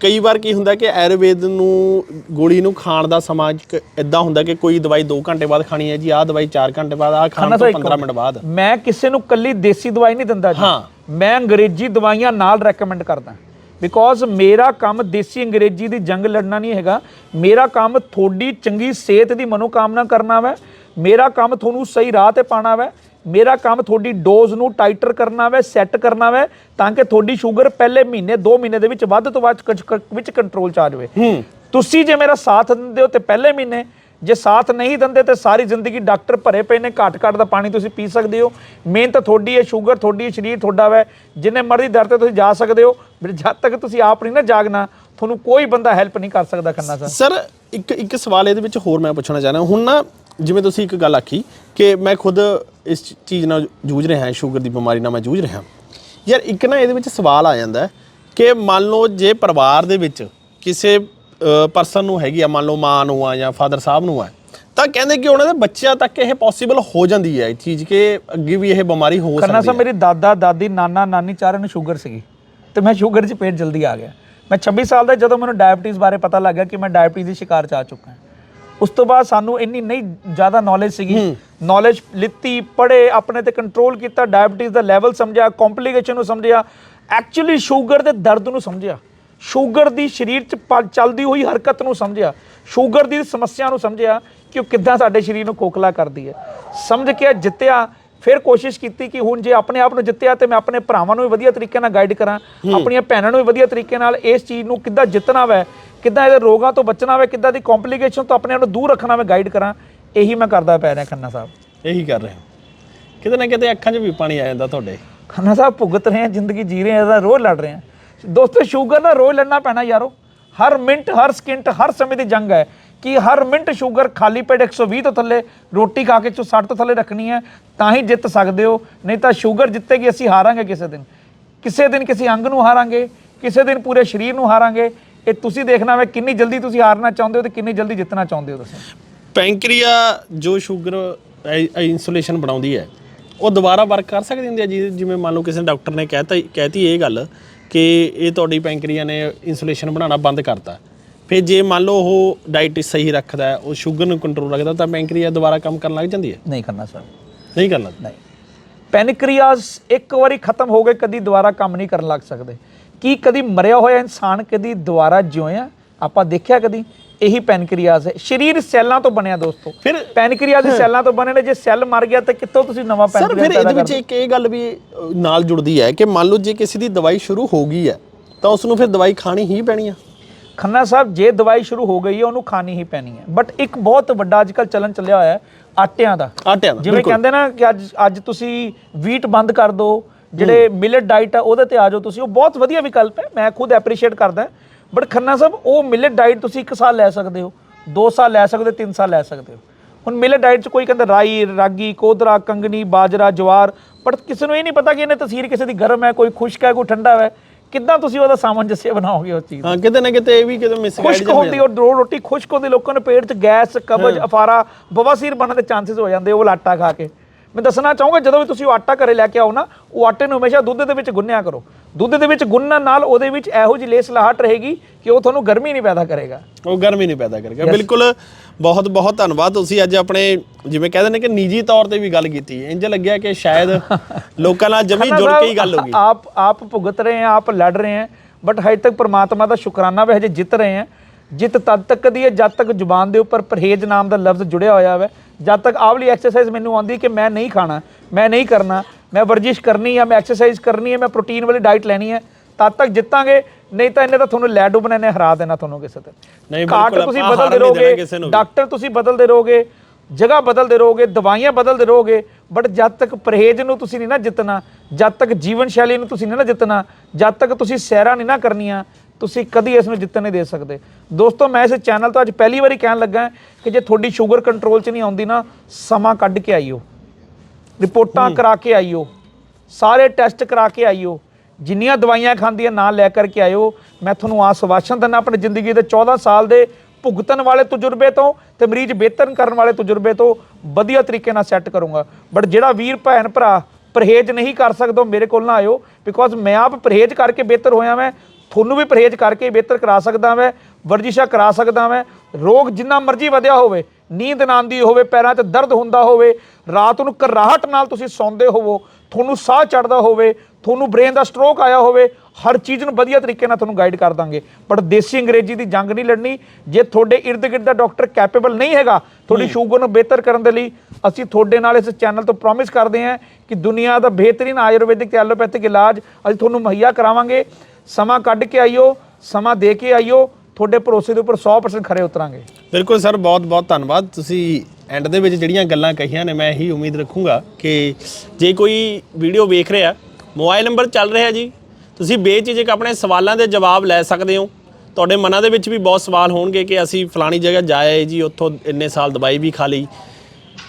ਕਈ ਵਾਰ ਕੀ ਹੁੰਦਾ ਕਿ ਆਯੁਰਵੇਦ ਨੂੰ ਗੋਲੀ ਨੂੰ ਖਾਣ ਦਾ ਸਮਾਂ ਇਦਾਂ ਹੁੰਦਾ ਕਿ ਕੋਈ ਦਵਾਈ 2 ਘੰਟੇ ਬਾਅਦ ਖਾਣੀ ਹੈ ਜੀ ਆਹ ਦਵਾਈ 4 ਘੰਟੇ ਬਾਅਦ ਆਹ ਖਾਣ ਤੋਂ ਸਾਹਿਬ ਇੱਕ 15 ਮਿੰਟ ਬਾਅਦ। ਮੈਂ ਕਿਸੇ ਨੂੰ ਕੱਲੀ ਦੇਸੀ ਦਵਾਈ ਨਹੀਂ ਦਿੰਦਾ ਜੀ। ਹਾਂ। ਮੈਂ ਅੰਗਰੇਜ਼ੀ ਦਵਾਈਆਂ ਨਾਲ ਰეკਮੈਂਡ ਕਰਦਾ। ਬਿਕੋਜ਼ ਮੇਰਾ ਕੰਮ ਦੇਸੀ ਅੰਗਰੇਜ਼ੀ ਦੀ ਜੰਗ ਲੜਨਾ ਨਹੀਂ ਹੈਗਾ। ਮੇਰਾ ਕੰਮ ਤੁਹਾਡੀ ਚੰਗੀ ਸਿਹਤ ਦੀ ਮਨੋਕਾਮਨਾ ਕਰਨਾ ਵੈ। ਮੇਰਾ ਕੰਮ ਤੁਹਾਨੂੰ ਸਹੀ ਰਾਹ ਤੇ ਪਾਣਾ ਵੈ। ਮੇਰਾ ਕੰਮ ਤੁਹਾਡੀ ਡੋਜ਼ ਨੂੰ ਟਾਈਟਰ ਕਰਨਾ ਵੈ ਸੈੱਟ ਕਰਨਾ ਵੈ ਤਾਂ ਕਿ ਤੁਹਾਡੀ ਸ਼ੂਗਰ ਪਹਿਲੇ ਮਹੀਨੇ 2 ਮਹੀਨੇ ਦੇ ਵਿੱਚ ਵੱਧ ਤੋਂ ਵੱਧ ਵਿੱਚ ਕੰਟਰੋਲ ਚ ਆ ਜਾਵੇ। ਤੁਸੀਂ ਜੇ ਮੇਰਾ ਸਾਥ ਦਿੰਦੇ ਹੋ ਤੇ ਪਹਿਲੇ ਮਹੀਨੇ ਜੇ ਸਾਥ ਨਹੀਂ ਦਿੰਦੇ ਤੇ ਸਾਰੀ ਜ਼ਿੰਦਗੀ ਡਾਕਟਰ ਭਰੇ ਪਏ ਨੇ ਘੱਟ ਘੱਟ ਦਾ ਪਾਣੀ ਤੁਸੀਂ ਪੀ ਸਕਦੇ ਹੋ। ਮਿਹਨਤ ਤੁਹਾਡੀ ਹੈ ਸ਼ੂਗਰ ਤੁਹਾਡੀ ਹੈ ਸਰੀਰ ਤੁਹਾਡਾ ਵੈ ਜਿੰਨੇ ਮਰਜ਼ੀ ਦਰ ਤੇ ਤੁਸੀਂ ਜਾ ਸਕਦੇ ਹੋ ਜਦ ਤੱਕ ਤੁਸੀਂ ਆਪ ਨਹੀਂ ਨਾ ਜਾਗਣਾ ਤੁਹਾਨੂੰ ਕੋਈ ਬੰਦਾ ਹੈਲਪ ਨਹੀਂ ਕਰ ਸਕਦਾ ਖੰਨਾ ਸਰ। ਇੱਕ ਇੱਕ ਸਵਾਲ ਇਹਦੇ ਵਿੱਚ ਹੋਰ ਮੈਂ ਪੁੱਛਣਾ ਚਾਹ ਰਿਹਾ ਹੁਣ ਨਾ ਜਿਵੇਂ ਤੁਸੀਂ ਇੱਕ ਗੱਲ ਆਖੀ ਕਿ ਮੈਂ ਖੁਦ ਇਸ ਚੀਜ਼ ਨਾਲ ਜੂਝ ਰਿਹਾ ਹਾਂ ਸ਼ੂਗਰ ਦੀ ਬਿਮਾਰੀ ਨਾਲ ਮੈਂ ਜੂਝ ਰਿਹਾ। ਯਾਰ ਇੱਕ ਨਾ ਇਹਦੇ ਵਿੱਚ ਸਵਾਲ ਆ ਜਾਂਦਾ ਹੈ ਕਿ ਮੰਨ ਲਓ ਜੇ ਪਰਿਵਾਰ ਦੇ ਵਿੱਚ ਕਿਸੇ ਪਰਸਨ ਨੂੰ ਹੈਗੀ ਆ ਮੰਨ ਲਓ ਮਾਂ ਨੂੰ ਆ ਜਾਂ ਫਾਦਰ ਸਾਹਿਬ ਨੂੰ ਆ ਤਾਂ ਕਹਿੰਦੇ ਕਿ ਉਹਨਾਂ ਦੇ ਬੱਚਿਆਂ ਤੱਕ ਇਹ ਪੋਸੀਬਲ ਹੋ ਜਾਂਦੀ ਹੈ ਇਹ ਚੀਜ਼ ਕਿ ਅੱਗੇ ਵੀ ਇਹ ਬਿਮਾਰੀ ਹੋ ਕਰਨਾ ਸਕਦੀ ਸਾ ਹੈ। ਮੇਰੀ ਦਾਦਾ ਦਾਦੀ ਨਾਨਾ ਨਾਨੀ ਚਾਰਾਂ ਨੂੰ ਸ਼ੂਗਰ ਸੀਗੀ ਤੇ ਮੈਂ ਸ਼ੂਗਰ 'ਚ ਪੇਟ ਜਲਦੀ ਆ ਗਿਆ। ਮੈਂ 26 ਸਾਲ ਦਾ ਜਦੋਂ ਮੈਨੂੰ ਡਾਇਬੀਟੀਜ਼ ਬਾਰੇ ਪਤਾ ਲੱਗਾ ਕਿ ਮੈਂ ਡਾਇਬੀਟੀਜ਼ ਦੀ ਸ਼ਿਕਾਰ 'ਚ ਆ ਚੁੱਕਾ ਹਾਂ। ਉਸ ਤੋਂ ਬਾਅਦ ਸਾਨੂੰ ਇੰਨੀ ਨਹੀਂ ਜ਼ਿਆਦਾ ਨੌਲੇਜ ਸੀਗੀ। ਨੌਲੇਜ ਲਿੱਤੀ ਪੜ੍ਹੇ ਆਪਣੇ ਤੇ ਕੰਟਰੋਲ ਕੀਤਾ ਡਾਇਬੀਟੀਜ਼ ਦਾ ਲੈਵਲ ਸਮਝਿਆ ਕੰਪਲਿਕੇਸ਼ਨ ਨੂੰ ਸਮਝਿਆ। ਐਕਚੁਅਲੀ ਸ਼ੂਗਰ ਦੇ ਦਰਦ ਨੂੰ ਸਮਝਿਆ। ਸ਼ੂਗਰ ਦੀ ਸਰੀਰ 'ਚ ਚੱਲਦੀ ਹੋਈ ਹਰਕਤ ਨੂੰ ਸਮਝਿਆ। ਸ਼ੂਗਰ ਦੀ ਸਮੱਸਿਆ ਨੂੰ ਸਮਝਿਆ ਕਿ ਉਹ ਕਿੱਦਾਂ ਸਾਡੇ ਸਰੀਰ ਨੂੰ ਖੋਖਲਾ ਕਰਦੀ ਹੈ। ਸਮਝ ਕੇ ਜਿੱਤਿਆ ਫਿਰ ਕੋਸ਼ਿਸ਼ ਕੀਤੀ ਕਿ ਹੁਣ ਜੇ ਆਪਣੇ ਆਪ ਨੂੰ ਜਿੱਤਿਆ ਤੇ ਮੈਂ ਆਪਣੇ ਭਰਾਵਾਂ ਨੂੰ ਵੀ ਵਧੀਆ ਤਰੀਕੇ ਨਾਲ ਗਾਈਡ ਕਰਾਂ ਆਪਣੀਆਂ ਭੈਣਾਂ ਨੂੰ ਵੀ ਵਧੀਆ ਤਰੀਕੇ ਨਾਲ ਇਸ ਚੀਜ਼ ਨੂੰ ਕਿੱਦਾਂ ਜਿੱਤਣਾ ਵੈ ਕਿੱਦਾਂ ਇਹਦੇ ਰੋਗਾਂ ਤੋਂ ਬਚਣਾ ਵੈ ਕਿੱਦਾਂ ਦੀ ਕੰਪਲਿਕੇਸ਼ਨ ਤੋਂ ਆਪਣੇ ਆਪ ਨੂੰ ਦੂਰ ਰੱਖਣਾ ਵੈ ਗਾਈਡ ਕਰਾਂ ਇਹੀ ਮੈਂ ਕਰਦਾ ਪੈ ਰਿਹਾ ਖੰਨਾ ਸਾਹਿਬ। ਇਹੀ ਕਰ ਰਹੇ। ਹੋ ਕਿਤੇ ਨਾ ਕਿਤੇ ਅੱਖਾਂ 'ਚ ਵੀ ਪਾਣੀ ਆ ਜਾਂਦਾ ਤੁਹਾਡੇ। ਖੰਨਾ ਸਾਹਿਬ ਭੁਗਤ ਰਹੇ ਆ ਜ਼ਿੰਦਗੀ ਜੀ ਰਹੇ ਆ ਇਹਦਾ ਰੋਜ਼ ਲੜ ਰਹੇ ਆ ਦੋਸਤੋ ਸ਼ੂਗਰ ਨਾਲ ਰੋਜ਼ ਲੜਨਾ ਪੈਣਾ ਯਾਰੋ। ਹਰ ਮਿੰਟ ਹਰ ਸਕਿੰਟ ਹਰ ਸਮੇਂ ਦੀ ਜੰਗ ਹੈ ਕਿ ਹਰ ਮਿੰਟ ਸ਼ੂਗਰ ਖਾਲੀ ਪੇਟ 120 ਤੋਂ ਥੱਲੇ ਰੋਟੀ ਖਾ ਕੇ 160 ਤੋਂ ਥੱਲੇ ਰੱਖਣੀ ਹੈ ਤਾਂ ਹੀ ਜਿੱਤ ਸਕਦੇ ਹੋ। ਨਹੀਂ ਤਾਂ ਸ਼ੂਗਰ ਜਿੱਤੇਗੀ ਅਸੀਂ ਹਾਰਾਂਗੇ ਕਿਸੇ ਦਿਨ। ਕਿਸੇ ਦਿਨ ਕਿਸੇ ਅੰਗ ਨੂੰ ਹਾਰਾਂਗੇ ਕਿਸੇ ਦਿਨ ਪੂਰੇ ਸਰੀਰ ਨੂੰ ਹਾਰਾਂਗੇ। ਇਹ ਤੁਸੀਂ ਦੇਖਣਾ ਵੇ ਕਿੰਨੀ ਜਲਦੀ ਤੁਸੀਂ ਹਾਰਨਾ ਚਾਹੁੰਦੇ ਹੋ ਤੇ ਕਿੰਨੀ ਜਲਦੀ ਜਿੱਤਣਾ ਚਾਹੁੰਦੇ ਹੋ ਤੁਸੀਂ ਪੈਂਕਰੀਆ ਜੋ ਸ਼ੂਗਰ ਇਨਸੂਲੇਸ਼ਨ ਬਣਾਉਂਦੀ ਹੈ ਉਹ ਦੁਬਾਰਾ ਵਰਕ ਕਰ ਸਕਦੀ ਹੁੰਦੀ ਹੈ? ਜੀ ਜਿਵੇਂ ਮੰਨ ਲਓ ਕਿਸੇ ਡਾਕਟਰ ਨੇ ਕਹਿਤਾ ਕਹਿਤੀ ਇਹ ਗੱਲ ਕਿ ਇਹ ਤੁਹਾਡੀ ਪੈਂਕਰੀਆ ਨੇ ਇਨਸੂਲੇਸ਼ਨ ਬਣਾਉਣਾ ਬੰਦ ਕਰਤਾ। ਫਿਰ ਜੇ ਮੰਨ ਲਓ ਉਹ ਡਾਈਟ ਸਹੀ ਰੱਖਦਾ ਹੈ ਉਹ ਸ਼ੂਗਰ ਨੂੰ ਕੰਟਰੋਲ ਰੱਖਦਾ ਤਾਂ ਪੈਂਕਰੀਆ ਦੁਬਾਰਾ ਕੰਮ ਕਰਨ ਲੱਗ ਜਾਂਦੀ ਹੈ? ਨਹੀਂ ਕਰਨਾ ਸਰ ਨਹੀਂ ਕਰਨਾ। ਨਹੀਂ। ਪੈਨਕ੍ਰੀਆਸ ਇੱਕ ਵਾਰੀ ਖਤਮ ਹੋ ਗਏ ਕਦੀ ਦੁਬਾਰਾ ਕੰਮ ਨਹੀਂ ਕਰਨ ਲੱਗ ਸਕਦੇ। ਕੀ ਕਦੀ ਮਰਿਆ ਹੋਇਆ ਇਨਸਾਨ ਕਦੀ ਦੁਬਾਰਾ ਜਿਉਇਆ? ਆਪਾਂ ਦੇਖਿਆ ਕਦੀ? ਇਹੀ ਪੈਨਕ੍ਰੀਆਸ ਹੈ। ਸਰੀਰ ਸੈੱਲਾਂ ਤੋਂ ਬਣਿਆ ਦੋਸਤੋ। ਫਿਰ ਪੈਨਕ੍ਰੀਆਸ ਦੇ ਸੈੱਲਾਂ ਤੋਂ ਬਣੇ ਨੇ। ਜੇ ਸੈੱਲ ਮਰ ਗਿਆ ਤਾਂ ਕਿੱਥੋਂ ਤੁਸੀਂ ਨਵਾਂ ਸਰ ਪੈਨਕ੍ਰੀਆਸ ਫਿਰ ਇਹਦੇ ਵਿੱਚ ਇੱਕ ਇਹ ਗੱਲ ਵੀ ਨਾਲ ਜੁੜਦੀ ਹੈ ਕਿ ਮੰਨ ਲਓ ਜੇ ਕਿਸੇ ਦੀ ਦਵਾਈ ਸ਼ੁਰੂ ਹੋ ਗਈ ਹੈ ਤਾਂ ਉਸ ਨੂੰ ਫਿਰ ਦਵਾਈ ਖਾਣੀ ਹੀ ਪੈਣੀ ਆ। ਖੰਨਾ ਸਾਹਿਬ ਜੇ ਦਵਾਈ ਸ਼ੁਰੂ ਹੋ ਗਈ ਹੈ ਉਹਨੂੰ ਖਾਣੀ ਹੀ ਪੈਣੀ ਹੈ। ਬਟ ਇੱਕ ਬਹੁਤ ਵੱਡਾ ਅੱਜਕੱਲ ਚਲਨ ਚੱਲਿਆ ਹੋਇਆ ਹੈ ਆਟਿਆਂ ਦਾ। ਆਟਿਆਂ ਦਾ ਜਿਵੇਂ ਕਹਿੰਦੇ ਨਾ ਕਿ ਅੱਜ ਅੱਜ ਤੁਸੀਂ ਵੀਟ ਬੰਦ ਕਰ ਦਿਓ ਜਿਹੜੇ ਮਿਲਟ ਡਾਈਟ ਆ ਉਹਦੇ ਤੇ ਆ ਜਾਓ ਤੁਸੀਂ। ਉਹ ਬਹੁਤ ਵਧੀਆ ਵਿਕਲਪ ਹੈ ਮੈਂ ਖੁਦ ਐਪਰੀਸ਼ੀਏਟ ਕਰਦਾ ਬਟ ਖੰਨਾ ਸਾਹਿਬ ਉਹ ਮਿਲਟ ਡਾਈਟ ਤੁਸੀਂ 1 ਸਾਲ ਲੈ ਸਕਦੇ ਹੋ 2 ਸਾਲ ਲੈ ਸਕਦੇ ਹੋ 3 ਸਾਲ ਲੈ ਸਕਦੇ ਹੋ। ਹੁਣ ਮਿਲਟ ਡਾਈਟ 'ਚ ਕੋਈ ਕਹਿੰਦਾ ਰਾਈ ਰਾਗੀ ਕੋਦਰਾ ਕੰਗਣੀ ਬਾਜਰਾ ਜਵਾਰ ਬਟ ਕਿਸੇ ਨੂੰ ਇਹ ਨਹੀਂ ਪਤਾ ਕਿ ਇਹਨੇ ਤਸੀਰ ਕਿਸੇ ਦੀ ਗਰਮ ਹੈ ਕੋਈ ਖੁਸ਼ਕ ਹੈ ਕੋਈ ਠੰਡਾ ਹੈ। ਕਿੱਦਾਂ ਤੁਸੀਂ ਉਹਦਾ ਸਾਮੰਜस्य ਬਣਾਓਗੇ ਉਸ ਚੀਜ਼ ਦਾ? ਹਾਂ ਕਿਤੇ ਨਾ ਕਿਤੇ ਇਹ ਵੀ ਕਿਤੇ ਮਿਸਗਾਈਡ ਖੁਸ਼ਕ ਹੁੰਦੀ ਉਹ ਰੋ ਰੋਟੀ ਖੁਸ਼ਕ ਹੁੰਦੀ ਲੋਕਾਂ ਨੂੰ ਪੇਟ 'ਚ ਗੈਸ ਕਬਜ਼ ਅਫਾਰਾ ਬਵਾਸੀਰ ਬਣਨ ਦੇ ਚਾਂਸਸ ਹੋ ਜਾਂਦੇ ਉਹ ਆਟਾ ਖਾ ਕੇ। ਮੈਂ ਦੱਸਣਾ ਚਾਹੂੰਗਾ ਜਦੋਂ ਵੀ ਤੁਸੀਂ ਉਹ ਆਟਾ ਘਰੇ ਲੈ ਕੇ ਆਓ ਨਾ ਉਹ ਆਟੇ ਨੂੰ ਹਮੇਸ਼ਾ ਦੁੱਧ ਦੇ ਵਿੱਚ ਗੁੰਨਿਆ ਕਰੋ। ਦੁੱਧ ਦੇ ਵਿੱਚ ਗੁੰਨਣ ਨਾਲ ਉਹਦੇ ਵਿੱਚ ਇਹੋ ਜਿਹੀ ਲੇਸ ਲਾਹਟ ਰਹੇਗੀ ਕਿ ਉਹ ਤੁਹਾਨੂੰ ਗਰਮੀ ਨਹੀਂ ਪੈਦਾ ਕਰੇਗਾ। ਉਹ ਗਰਮੀ ਨਹੀਂ ਪੈਦਾ ਕਰੇਗਾ। ਬਿਲਕੁਲ ਬਹੁਤ ਬਹੁਤ ਧੰਨਵਾਦ। ਤੁਸੀਂ ਅੱਜ ਆਪਣੇ ਜਿਵੇਂ ਕਹਿੰਦੇ ਨੇ ਕਿ ਨਿੱਜੀ ਤੌਰ ਤੇ ਵੀ ਗੱਲ ਕੀਤੀ। ਇੰਜ ਲੱਗਿਆ ਕਿ ਸ਼ਾਇਦ ਲੋਕਾਂ ਨਾਲ ਜਮੀ ਜੁੜ ਕੇ ਹੀ ਗੱਲ ਹੋ ਗਈ। ਆਪ ਆਪ ਭੁਗਤ ਰਹੇ ਆ ਆਪ ਲੜ ਰਹੇ ਆ ਬਟ ਹਜੇ ਤੱਕ ਪ੍ਰਮਾਤਮਾ ਦਾ ਸ਼ੁਕਰਾਨਾ ਵੀ ਹਜੇ ਜਿੱਤ ਰਹੇ ਆ। ਜਿੱਤ ਤਦ ਤੱਕ ਦੀ ਹੈ ਜਦ ਤੱਕ ਜ਼ੁਬਾਨ ਦੇ ਉੱਪਰ ਪਰਹੇਜ਼ ਨਾਮ ਦਾ ਲਫ਼ਜ਼ ਜੁੜਿਆ ਹੋਇਆ ਹੈ। ਜਦ ਤੱਕ ਆਵਲੀ ਐਕਸਰਸਾਈਜ਼ ਮੈਨੂੰ ਆਉਂਦੀ ਕਿ ਮੈਂ ਨਹੀਂ ਖਾਣਾ ਮੈਂ ਨਹੀਂ ਕਰਨਾ ਮੈਂ ਵਰਜਿਸ਼ ਕਰਨੀ ਹੈ ਮੈਂ ਐਕਸਰਸਾਈਜ਼ ਕਰਨੀ ਹੈ ਮੈਂ ਪ੍ਰੋਟੀਨ ਵਾਲੀ ਡਾਈਟ ਲੈਣੀ ਹੈ ਤਦ ਤੱਕ ਜਿੱਤਾਂਗੇ ਨਹੀਂ ਤਾਂ ਇਹਨੇ ਤਾਂ ਤੁਹਾਨੂੰ ਲੈ ਡੁੱਬਣੇ ਨੇ ਹਰਾ ਦੇਣਾ ਤੁਹਾਨੂੰ ਕਿਸੇ ਤੇ ਨਹੀਂ, ਬਿਲਕੁਲ ਤੁਸੀਂ ਬਦਲਦੇ ਰਹੋਗੇ। ਡਾਕਟਰ ਤੁਸੀਂ ਬਦਲਦੇ ਰਹੋਗੇ ਜਗ੍ਹਾ ਬਦਲਦੇ ਰਹੋਗੇ ਦਵਾਈਆਂ ਬਦਲਦੇ ਰਹੋਗੇ ਬਟ ਜਦ ਤੱਕ ਪਰਹੇਜ਼ ਨੂੰ ਤੁਸੀਂ ਨਹੀਂ ਨਾ ਜਿੱਤਣਾ ਜਦ ਤੱਕ ਜੀਵਨ ਸ਼ੈਲੀ ਨੂੰ ਤੁਸੀਂ ਨਹੀਂ ਨਾ ਜਿੱਤਣਾ ਜਦ ਤੱਕ ਤੁਸੀਂ ਸੈਰਾਂ ਨਹੀਂ ਨਾ ਕਰਨੀਆਂ ਤੁਸੀਂ ਕਦੀ ਇਸ ਨੂੰ ਜਿੱਤਣ ਨਹੀਂ ਦੇ ਸਕਦੇ। ਦੋਸਤੋ ਮੈਂ ਇਸ ਚੈਨਲ ਤੋਂ ਅੱਜ ਪਹਿਲੀ ਵਾਰੀ ਕਹਿਣ ਲੱਗਾ ਕਿ ਜੇ ਤੁਹਾਡੀ ਸ਼ੂਗਰ ਕੰਟਰੋਲ 'ਚ ਨਹੀਂ ਆਉਂਦੀ ਨਾ ਸਮਾਂ ਕੱਢ ਕੇ ਆਈਓ। ਰਿਪੋਰਟਾਂ ਕਰਾ ਕੇ ਆਈਓ। ਸਾਰੇ ਟੈਸਟ ਕਰਾ ਕੇ ਆਈਓ। ਜਿੰਨੀਆਂ ਦਵਾਈਆਂ ਖਾਂਦੀਆਂ ਨਾਲ ਲੈ ਕਰਕੇ ਆਇਓ। ਮੈਂ ਤੁਹਾਨੂੰ ਆਸਵਾਸ਼ਨ ਦਿੰਦਾ ਆਪਣੀ ਜ਼ਿੰਦਗੀ ਦੇ 14 ਸਾਲ ਦੇ ਭੁਗਤਣ ਵਾਲੇ ਤਜਰਬੇ ਤੋਂ ਤੇ ਮਰੀਜ਼ ਬਿਹਤਰ ਕਰਨ ਵਾਲੇ ਤਜਰਬੇ ਤੋਂ ਵਧੀਆ ਤਰੀਕੇ ਨਾਲ ਸੈੱਟ ਕਰੂੰਗਾ। ਬਟ ਜਿਹੜਾ ਵੀਰ ਭੈਣ ਭਰਾ ਪਰਹੇਜ਼ ਨਹੀਂ ਕਰ ਸਕਦਾ ਮੇਰੇ ਕੋਲ ਨਾ ਆਇਓ। ਬਿਕੋਜ਼ ਮੈਂ ਆਪ ਪਰਹੇਜ਼ ਕਰਕੇ ਬਿਹਤਰ ਹੋਇਆ ਮੈਂ ਤੁਹਾਨੂੰ ਵੀ ਪਰਹੇਜ਼ ਕਰਕੇ ਬਿਹਤਰ ਕਰਾ ਸਕਦਾ ਮੈਂ ਵਰਜਿਸ਼ਾਂ ਕਰਾ ਸਕਦਾ ਮੈਂ। ਰੋਗ ਜਿੰਨਾ ਮਰਜ਼ੀ ਵਧਿਆ ਹੋਵੇ ਨੀਂਦ ਨਾ ਆਉਂਦੀ ਹੋਵੇ ਪੈਰਾਂ 'ਚ ਦਰਦ ਹੁੰਦਾ ਹੋਵੇ ਰਾਤ ਨੂੰ ਕਰਾਹਟ ਨਾਲ ਤੁਸੀਂ ਸੌਂਦੇ ਹੋਵੋ ਤੁਹਾਨੂੰ ਸਾਹ ਚੜਦਾ ਹੋਵੇ ਤੁਹਾਨੂੰ ਬ੍ਰੇਨ ਦਾ ਸਟ੍ਰੋਕ ਆਇਆ ਹੋਵੇ ਹਰ ਚੀਜ਼ ਨੂੰ ਵਧੀਆ ਤਰੀਕੇ ਨਾਲ ਤੁਹਾਨੂੰ ਗਾਈਡ ਕਰ ਦਾਂਗੇ। ਬਟ ਦੇਸੀ ਅੰਗਰੇਜ਼ੀ ਦੀ ਜੰਗ ਨਹੀਂ ਲੜਨੀ ਜੇ ਤੁਹਾਡੇ ਇਰਦ ਗਿਰਦ ਦਾ ਡਾਕਟਰ ਕੈਪੇਬਲ ਨਹੀਂ ਹੈਗਾ ਤੁਹਾਡੀ ਸ਼ੂਗਰ ਨੂੰ ਬਿਹਤਰ ਕਰਨ ਦੇ ਲਈ ਅਸੀਂ ਤੁਹਾਡੇ ਨਾਲ ਇਸ ਚੈਨਲ ਤੋਂ ਪ੍ਰੋਮਿਸ ਕਰਦੇ ਹਾਂ ਕਿ ਦੁਨੀਆ ਦਾ ਬਿਹਤਰੀਨ ਆਯੁਰਵੈਦਿਕ ਤੇ ਐਲੋਪੈਥਿਕ ਇਲਾਜ ਅਸੀਂ ਤੁਹਾਨੂੰ ਮੁਹੱਈਆ ਕਰਾਵਾਂਗੇ। ਸਮਾਂ ਕੱਢ ਕੇ ਆਇਓ ਸਮਾਂ ਦੇ ਕੇ ਆਇਓ ਤੁਹਾਡੇ ਭਰੋਸੇ ਦੇ ਉੱਪਰ 100% ਖਰੇ ਉਤਰਾਂਗੇ। ਬਿਲਕੁਲ ਸਰ, ਬਹੁਤ ਬਹੁਤ ਧੰਨਵਾਦ। ਤੁਸੀਂ ਐਂਡ ਦੇ ਵਿੱਚ ਜਿਹੜੀਆਂ ਗੱਲਾਂ ਕਹੀਆਂ ਨੇ, ਮੈਂ ਇਹੀ ਉਮੀਦ ਰੱਖੂੰਗਾ ਕਿ ਜੇ ਕੋਈ ਵੀਡੀਓ ਵੇਖ ਰਿਹਾ ਮੋਬਾਈਲ ਨੰਬਰ ਚੱਲ ਰਿਹਾ ਜੀ, ਤੁਸੀਂ ਬੇਝਿਜਕ ਆਪਣੇ ਸਵਾਲਾਂ ਦੇ ਜਵਾਬ ਲੈ ਸਕਦੇ ਹੋ। ਤੁਹਾਡੇ ਮਨਾਂ ਦੇ ਵਿੱਚ ਵੀ ਬਹੁਤ ਸਵਾਲ ਹੋਣਗੇ ਕਿ ਅਸੀਂ ਫਲਾਣੀ ਜਗ੍ਹਾ ਜਾਏ ਜੀ, ਉੱਥੋਂ ਇੰਨੇ ਸਾਲ ਦਵਾਈ ਵੀ ਖਾ ਲਈ।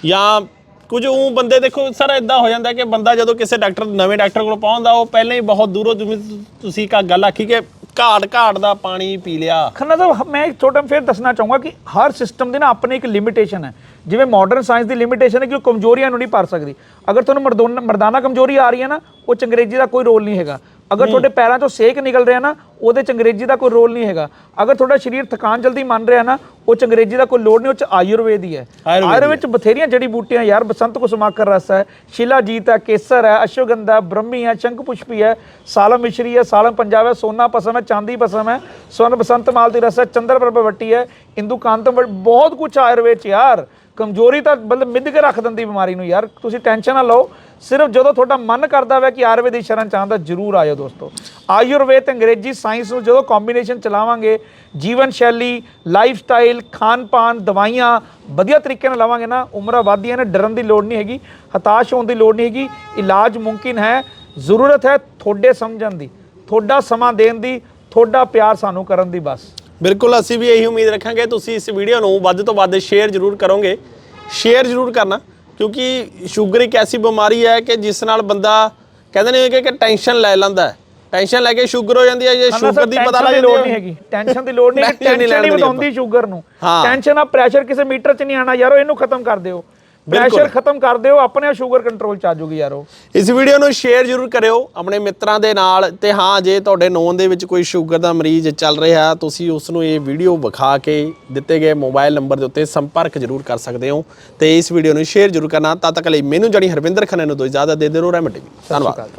ਜਾਂ ਕੁਝ ਉਹ ਬੰਦੇ ਦੇਖੋ, ਸਰ ਇਦਾਂ ਹੋ ਜਾਂਦਾ ਕਿ ਬੰਦਾ ਜਦੋਂ ਕਿਸੇ ਡਾਕਟਰ, ਨਵੇਂ ਡਾਕਟਰ ਕੋਲ ਪਹੁੰਚਦਾ, ਉਹ ਪਹਿਲਾਂ ਹੀ ਬਹੁਤ ਦੂਰੋਂ ਜਿਵੇਂ ਤੁਸੀਂ ਇੱਕ ਗੱਲ ਆਖੀ ਕਿ ਘਾਟ ਘਾਟ ਦਾ ਪਾਣੀ ਪੀ ਲਿਆ। ਖੰਨਾ ਸਾਹਿਬ, ਮੈਂ ਇੱਕ ਛੋਟਾ ਫਿਰ ਦੱਸਣਾ ਚਾਹੂੰਗਾ ਕਿ ਹਰ ਸਿਸਟਮ ਦੀ ਨਾ ਆਪਣੀ ਇੱਕ ਲਿਮਿਟੇਸ਼ਨ ਹੈ। ਜਿਵੇਂ ਮਾਡਰਨ ਸਾਇੰਸ ਦੀ ਲਿਮਿਟੇਸ਼ਨ ਹੈ ਕਿ ਉਹ ਕਮਜ਼ੋਰੀਆਂ ਨੂੰ ਨਹੀਂ ਭਰ ਸਕਦੀ। ਅਗਰ ਤੁਹਾਨੂੰ ਮਰਦੋਨ- ਮਰਦਾਨਾ ਕਮਜ਼ੋਰੀ ਆ ਰਹੀ ਹੈ ਨਾ, ਉਹ 'ਚ ਅੰਗਰੇਜ਼ੀ ਦਾ ਕੋਈ ਰੋਲ ਨਹੀਂ ਹੈਗਾ। ਅਗਰ ਤੁਹਾਡੇ ਪੈਰਾਂ 'ਚੋਂ ਸੇਕ ਨਿਕਲ ਰਿਹਾ ਨਾ ਉਹਦੇ 'ਚ ਅੰਗਰੇਜ਼ੀ ਦਾ ਕੋਈ ਰੋਲ ਨਹੀਂ ਹੈਗਾ। ਅਗਰ ਤੁਹਾਡਾ ਸਰੀਰ ਥਕਾਨ ਜਲਦੀ ਮੰਨ ਰਿਹਾ ਨਾ ਉਹ 'ਚ ਅੰਗਰੇਜ਼ੀ ਦਾ ਕੋਈ ਲੋੜ ਨਹੀਂ ਉਹ 'ਚ ਆਯੁਰਵੇਦ ਹੀ ਹੈ। ਆਯੁਰਵੇਦ 'ਚ ਬਥੇਰੀਆਂ ਜੜੀ ਬੂਟੀਆਂ ਯਾਰ ਬਸੰਤ ਕੁਸਮਾਕਰ ਰਸ ਹੈ ਸ਼ਿਲਾਜੀਤ ਹੈ ਕੇਸਰ ਹੈ ਅਸ਼ਵਗੰਧਾ ਬ੍ਰਹਮੀ ਹੈ ਸ਼ੰਖ ਪੁਸ਼ਪੀ ਹੈ ਸਾਲਮ ਮਿਸ਼ਰੀ ਹੈ ਸਾਲਮ ਪੰਜਾਬ ਹੈ ਸੋਨਾ ਪਸਮ ਹੈ ਚਾਂਦੀ ਪਸਮ ਹੈ ਸਵਰਨ ਬਸੰਤ ਮਾਲਤੀ ਰਸ ਹੈ ਚੰਦਰ ਪ੍ਰਭ ਵੱਟੀ ਹੈ ਇੰਦੂ ਕਾਂਤਮ ਬਹੁਤ ਕੁਝ ਆਯੁਰਵੇਦ 'ਚ ਯਾਰ। ਕਮਜ਼ੋਰੀ ਤਾਂ ਮਤਲਬ ਮਿੱਧ ਕੇ ਰੱਖ ਦਿੰਦੀ ਬਿਮਾਰੀ ਨੂੰ ਯਾਰ ਤੁਸੀਂ ਟੈਨਸ਼ਨ ਨਾ ਲਓ। ਸਿਰਫ ਜਦੋਂ ਤੁਹਾਡਾ ਮਨ ਕਰਦਾ ਵਾ ਕਿ ਆਯੁਰਵੇਦ ਦੀ ਸ਼ਰਨ ਚਾਹੁੰਦਾ, ਜਰੂਰ ਆਇਓ ਦੋਸਤੋ। ਆਯੁਰਵੇਦ ਤੇ ਅੰਗਰੇਜ਼ੀ ਸਾਇੰਸ ਨੂੰ ਜਦੋਂ ਕੰਬੀਨੇਸ਼ਨ ਚਲਾਵਾਂਗੇ, ਜੀਵਨ ਸ਼ੈਲੀ ਲਾਈਫ ਸਟਾਈਲ ਖਾਣ ਪਾਣ ਦਵਾਈਆਂ, ਵਧੀਆ ਤਰੀਕੇ ਨਾਲ ਲਵਾਂਗੇ ਨਾ, ਉਮਰਾਂ ਵੱਧਦੀਆਂ ਨੇ, ਡਰਨ ਦੀ ਲੋੜ ਨਹੀਂ ਹੈਗੀ, ਹਤਾਸ਼ ਹੋਣ ਦੀ ਲੋੜ ਨਹੀਂ ਹੈਗੀ, ਇਲਾਜ ਮੁਮਕਿਨ ਹੈ, ਜ਼ਰੂਰਤ ਹੈ ਤੁਹਾਡੇ ਸਮਝਣ ਦੀ, ਤੁਹਾਡਾ ਸਮਾਂ ਦੇਣ ਦੀ, ਤੁਹਾਡਾ ਪਿਆਰ ਸਾਨੂੰ ਕਰਨ ਦੀ ਬਸ। ਬਿਲਕੁਲ, ਅਸੀਂ ਵੀ ਇਹੀ ਉਮੀਦ ਰੱਖਾਂਗੇ, ਤੁਸੀਂ ਇਸ ਵੀਡੀਓ ਨੂੰ ਵੱਧ ਤੋਂ ਵੱਧ ਸ਼ੇਅਰ ਜ਼ਰੂਰ ਕਰੋਗੇ। ਸ਼ੇਅਰ ਜ਼ਰੂਰ ਕਰਨਾ। ਕਿਉਂਕਿ ਸ਼ੂਗਰ ਇੱਕ ਐਸੀ ਬਿਮਾਰੀ ਹੈ ਕਿ ਜਿਸ ਨਾਲ ਬੰਦਾ ਕਹਿੰਦੇ ਨੇ ਕਿ ਟੈਨਸ਼ਨ ਲੈ ਲੈਂਦਾ ਟੈਨਸ਼ਨ ਲੈ ਕੇ ਸ਼ੂਗਰ ਹੋ ਜਾਂਦੀ ਹੈ ਜੇ ਸ਼ੂਗਰ ਦੀ ਪਤਾ ਲੱਗ ਲੋੜ ਨਹੀਂ ਹੈਗੀ। ਟੈਨਸ਼ਨ ਦੀ ਲੋੜ ਨਹੀਂ ਟੈਨਸ਼ਨ ਨਹੀਂ ਵਧਾਉਂਦੀ ਸ਼ੂਗਰ ਨੂੰ। ਟੈਨਸ਼ਨ ਆ ਪ੍ਰੈਸ਼ਰ ਕਿਸੇ ਮੀਟਰ 'ਚ ਨਹੀਂ ਆਣਾ ਯਾਰੋ ਇਹਨੂੰ ਖਤਮ ਕਰ ਦਿਓ। ਪ੍ਰੈਸ਼ਰ ਖਤਮ ਕਰ ਦਿਓ ਆਪਣੇ ਆਪ ਸ਼ੂਗਰ ਕੰਟਰੋਲ 'ਚ ਆ ਜਾਊਗੀ ਯਾਰੋ। ਇਸ ਵੀਡੀਓ ਨੂੰ ਸ਼ੇਅਰ ਜ਼ਰੂਰ ਕਰਿਓ ਆਪਣੇ ਮਿੱਤਰਾਂ ਦੇ ਨਾਲ ਤੇ ਹਾਂ ਜੇ ਤੁਹਾਡੇ ਨੋਨ ਦੇ ਵਿੱਚ ਕੋਈ ਸ਼ੂਗਰ ਦਾ ਮਰੀਜ਼ ਚੱਲ ਰਿਹਾ ਤੁਸੀਂ ਉਸ ਨੂੰ ਇਹ ਵੀਡੀਓ ਵਿਖਾ ਕੇ ਦਿੱਤੇ ਗਏ ਮੋਬਾਈਲ ਨੰਬਰ ਦੇ ਉੱਤੇ ਸੰਪਰਕ ਜ਼ਰੂਰ ਕਰ ਸਕਦੇ ਹੋ ਤੇ ਇਸ ਵੀਡੀਓ ਨੂੰ ਸ਼ੇਅਰ ਜ਼ਰੂਰ ਕਰਨਾ। ਤਦ ਤੱਕ ਲਈ ਮੈਨੂੰ ਜਾਨੀ ਹਰਵਿੰਦਰ ਖੰਨੇ ਨੂੰ ਦੋ ਇਜਾਜ਼ਤ ਦੇ ਦਿਓ ਰਹਿਮਤ ਧੰਨਵਾਦ।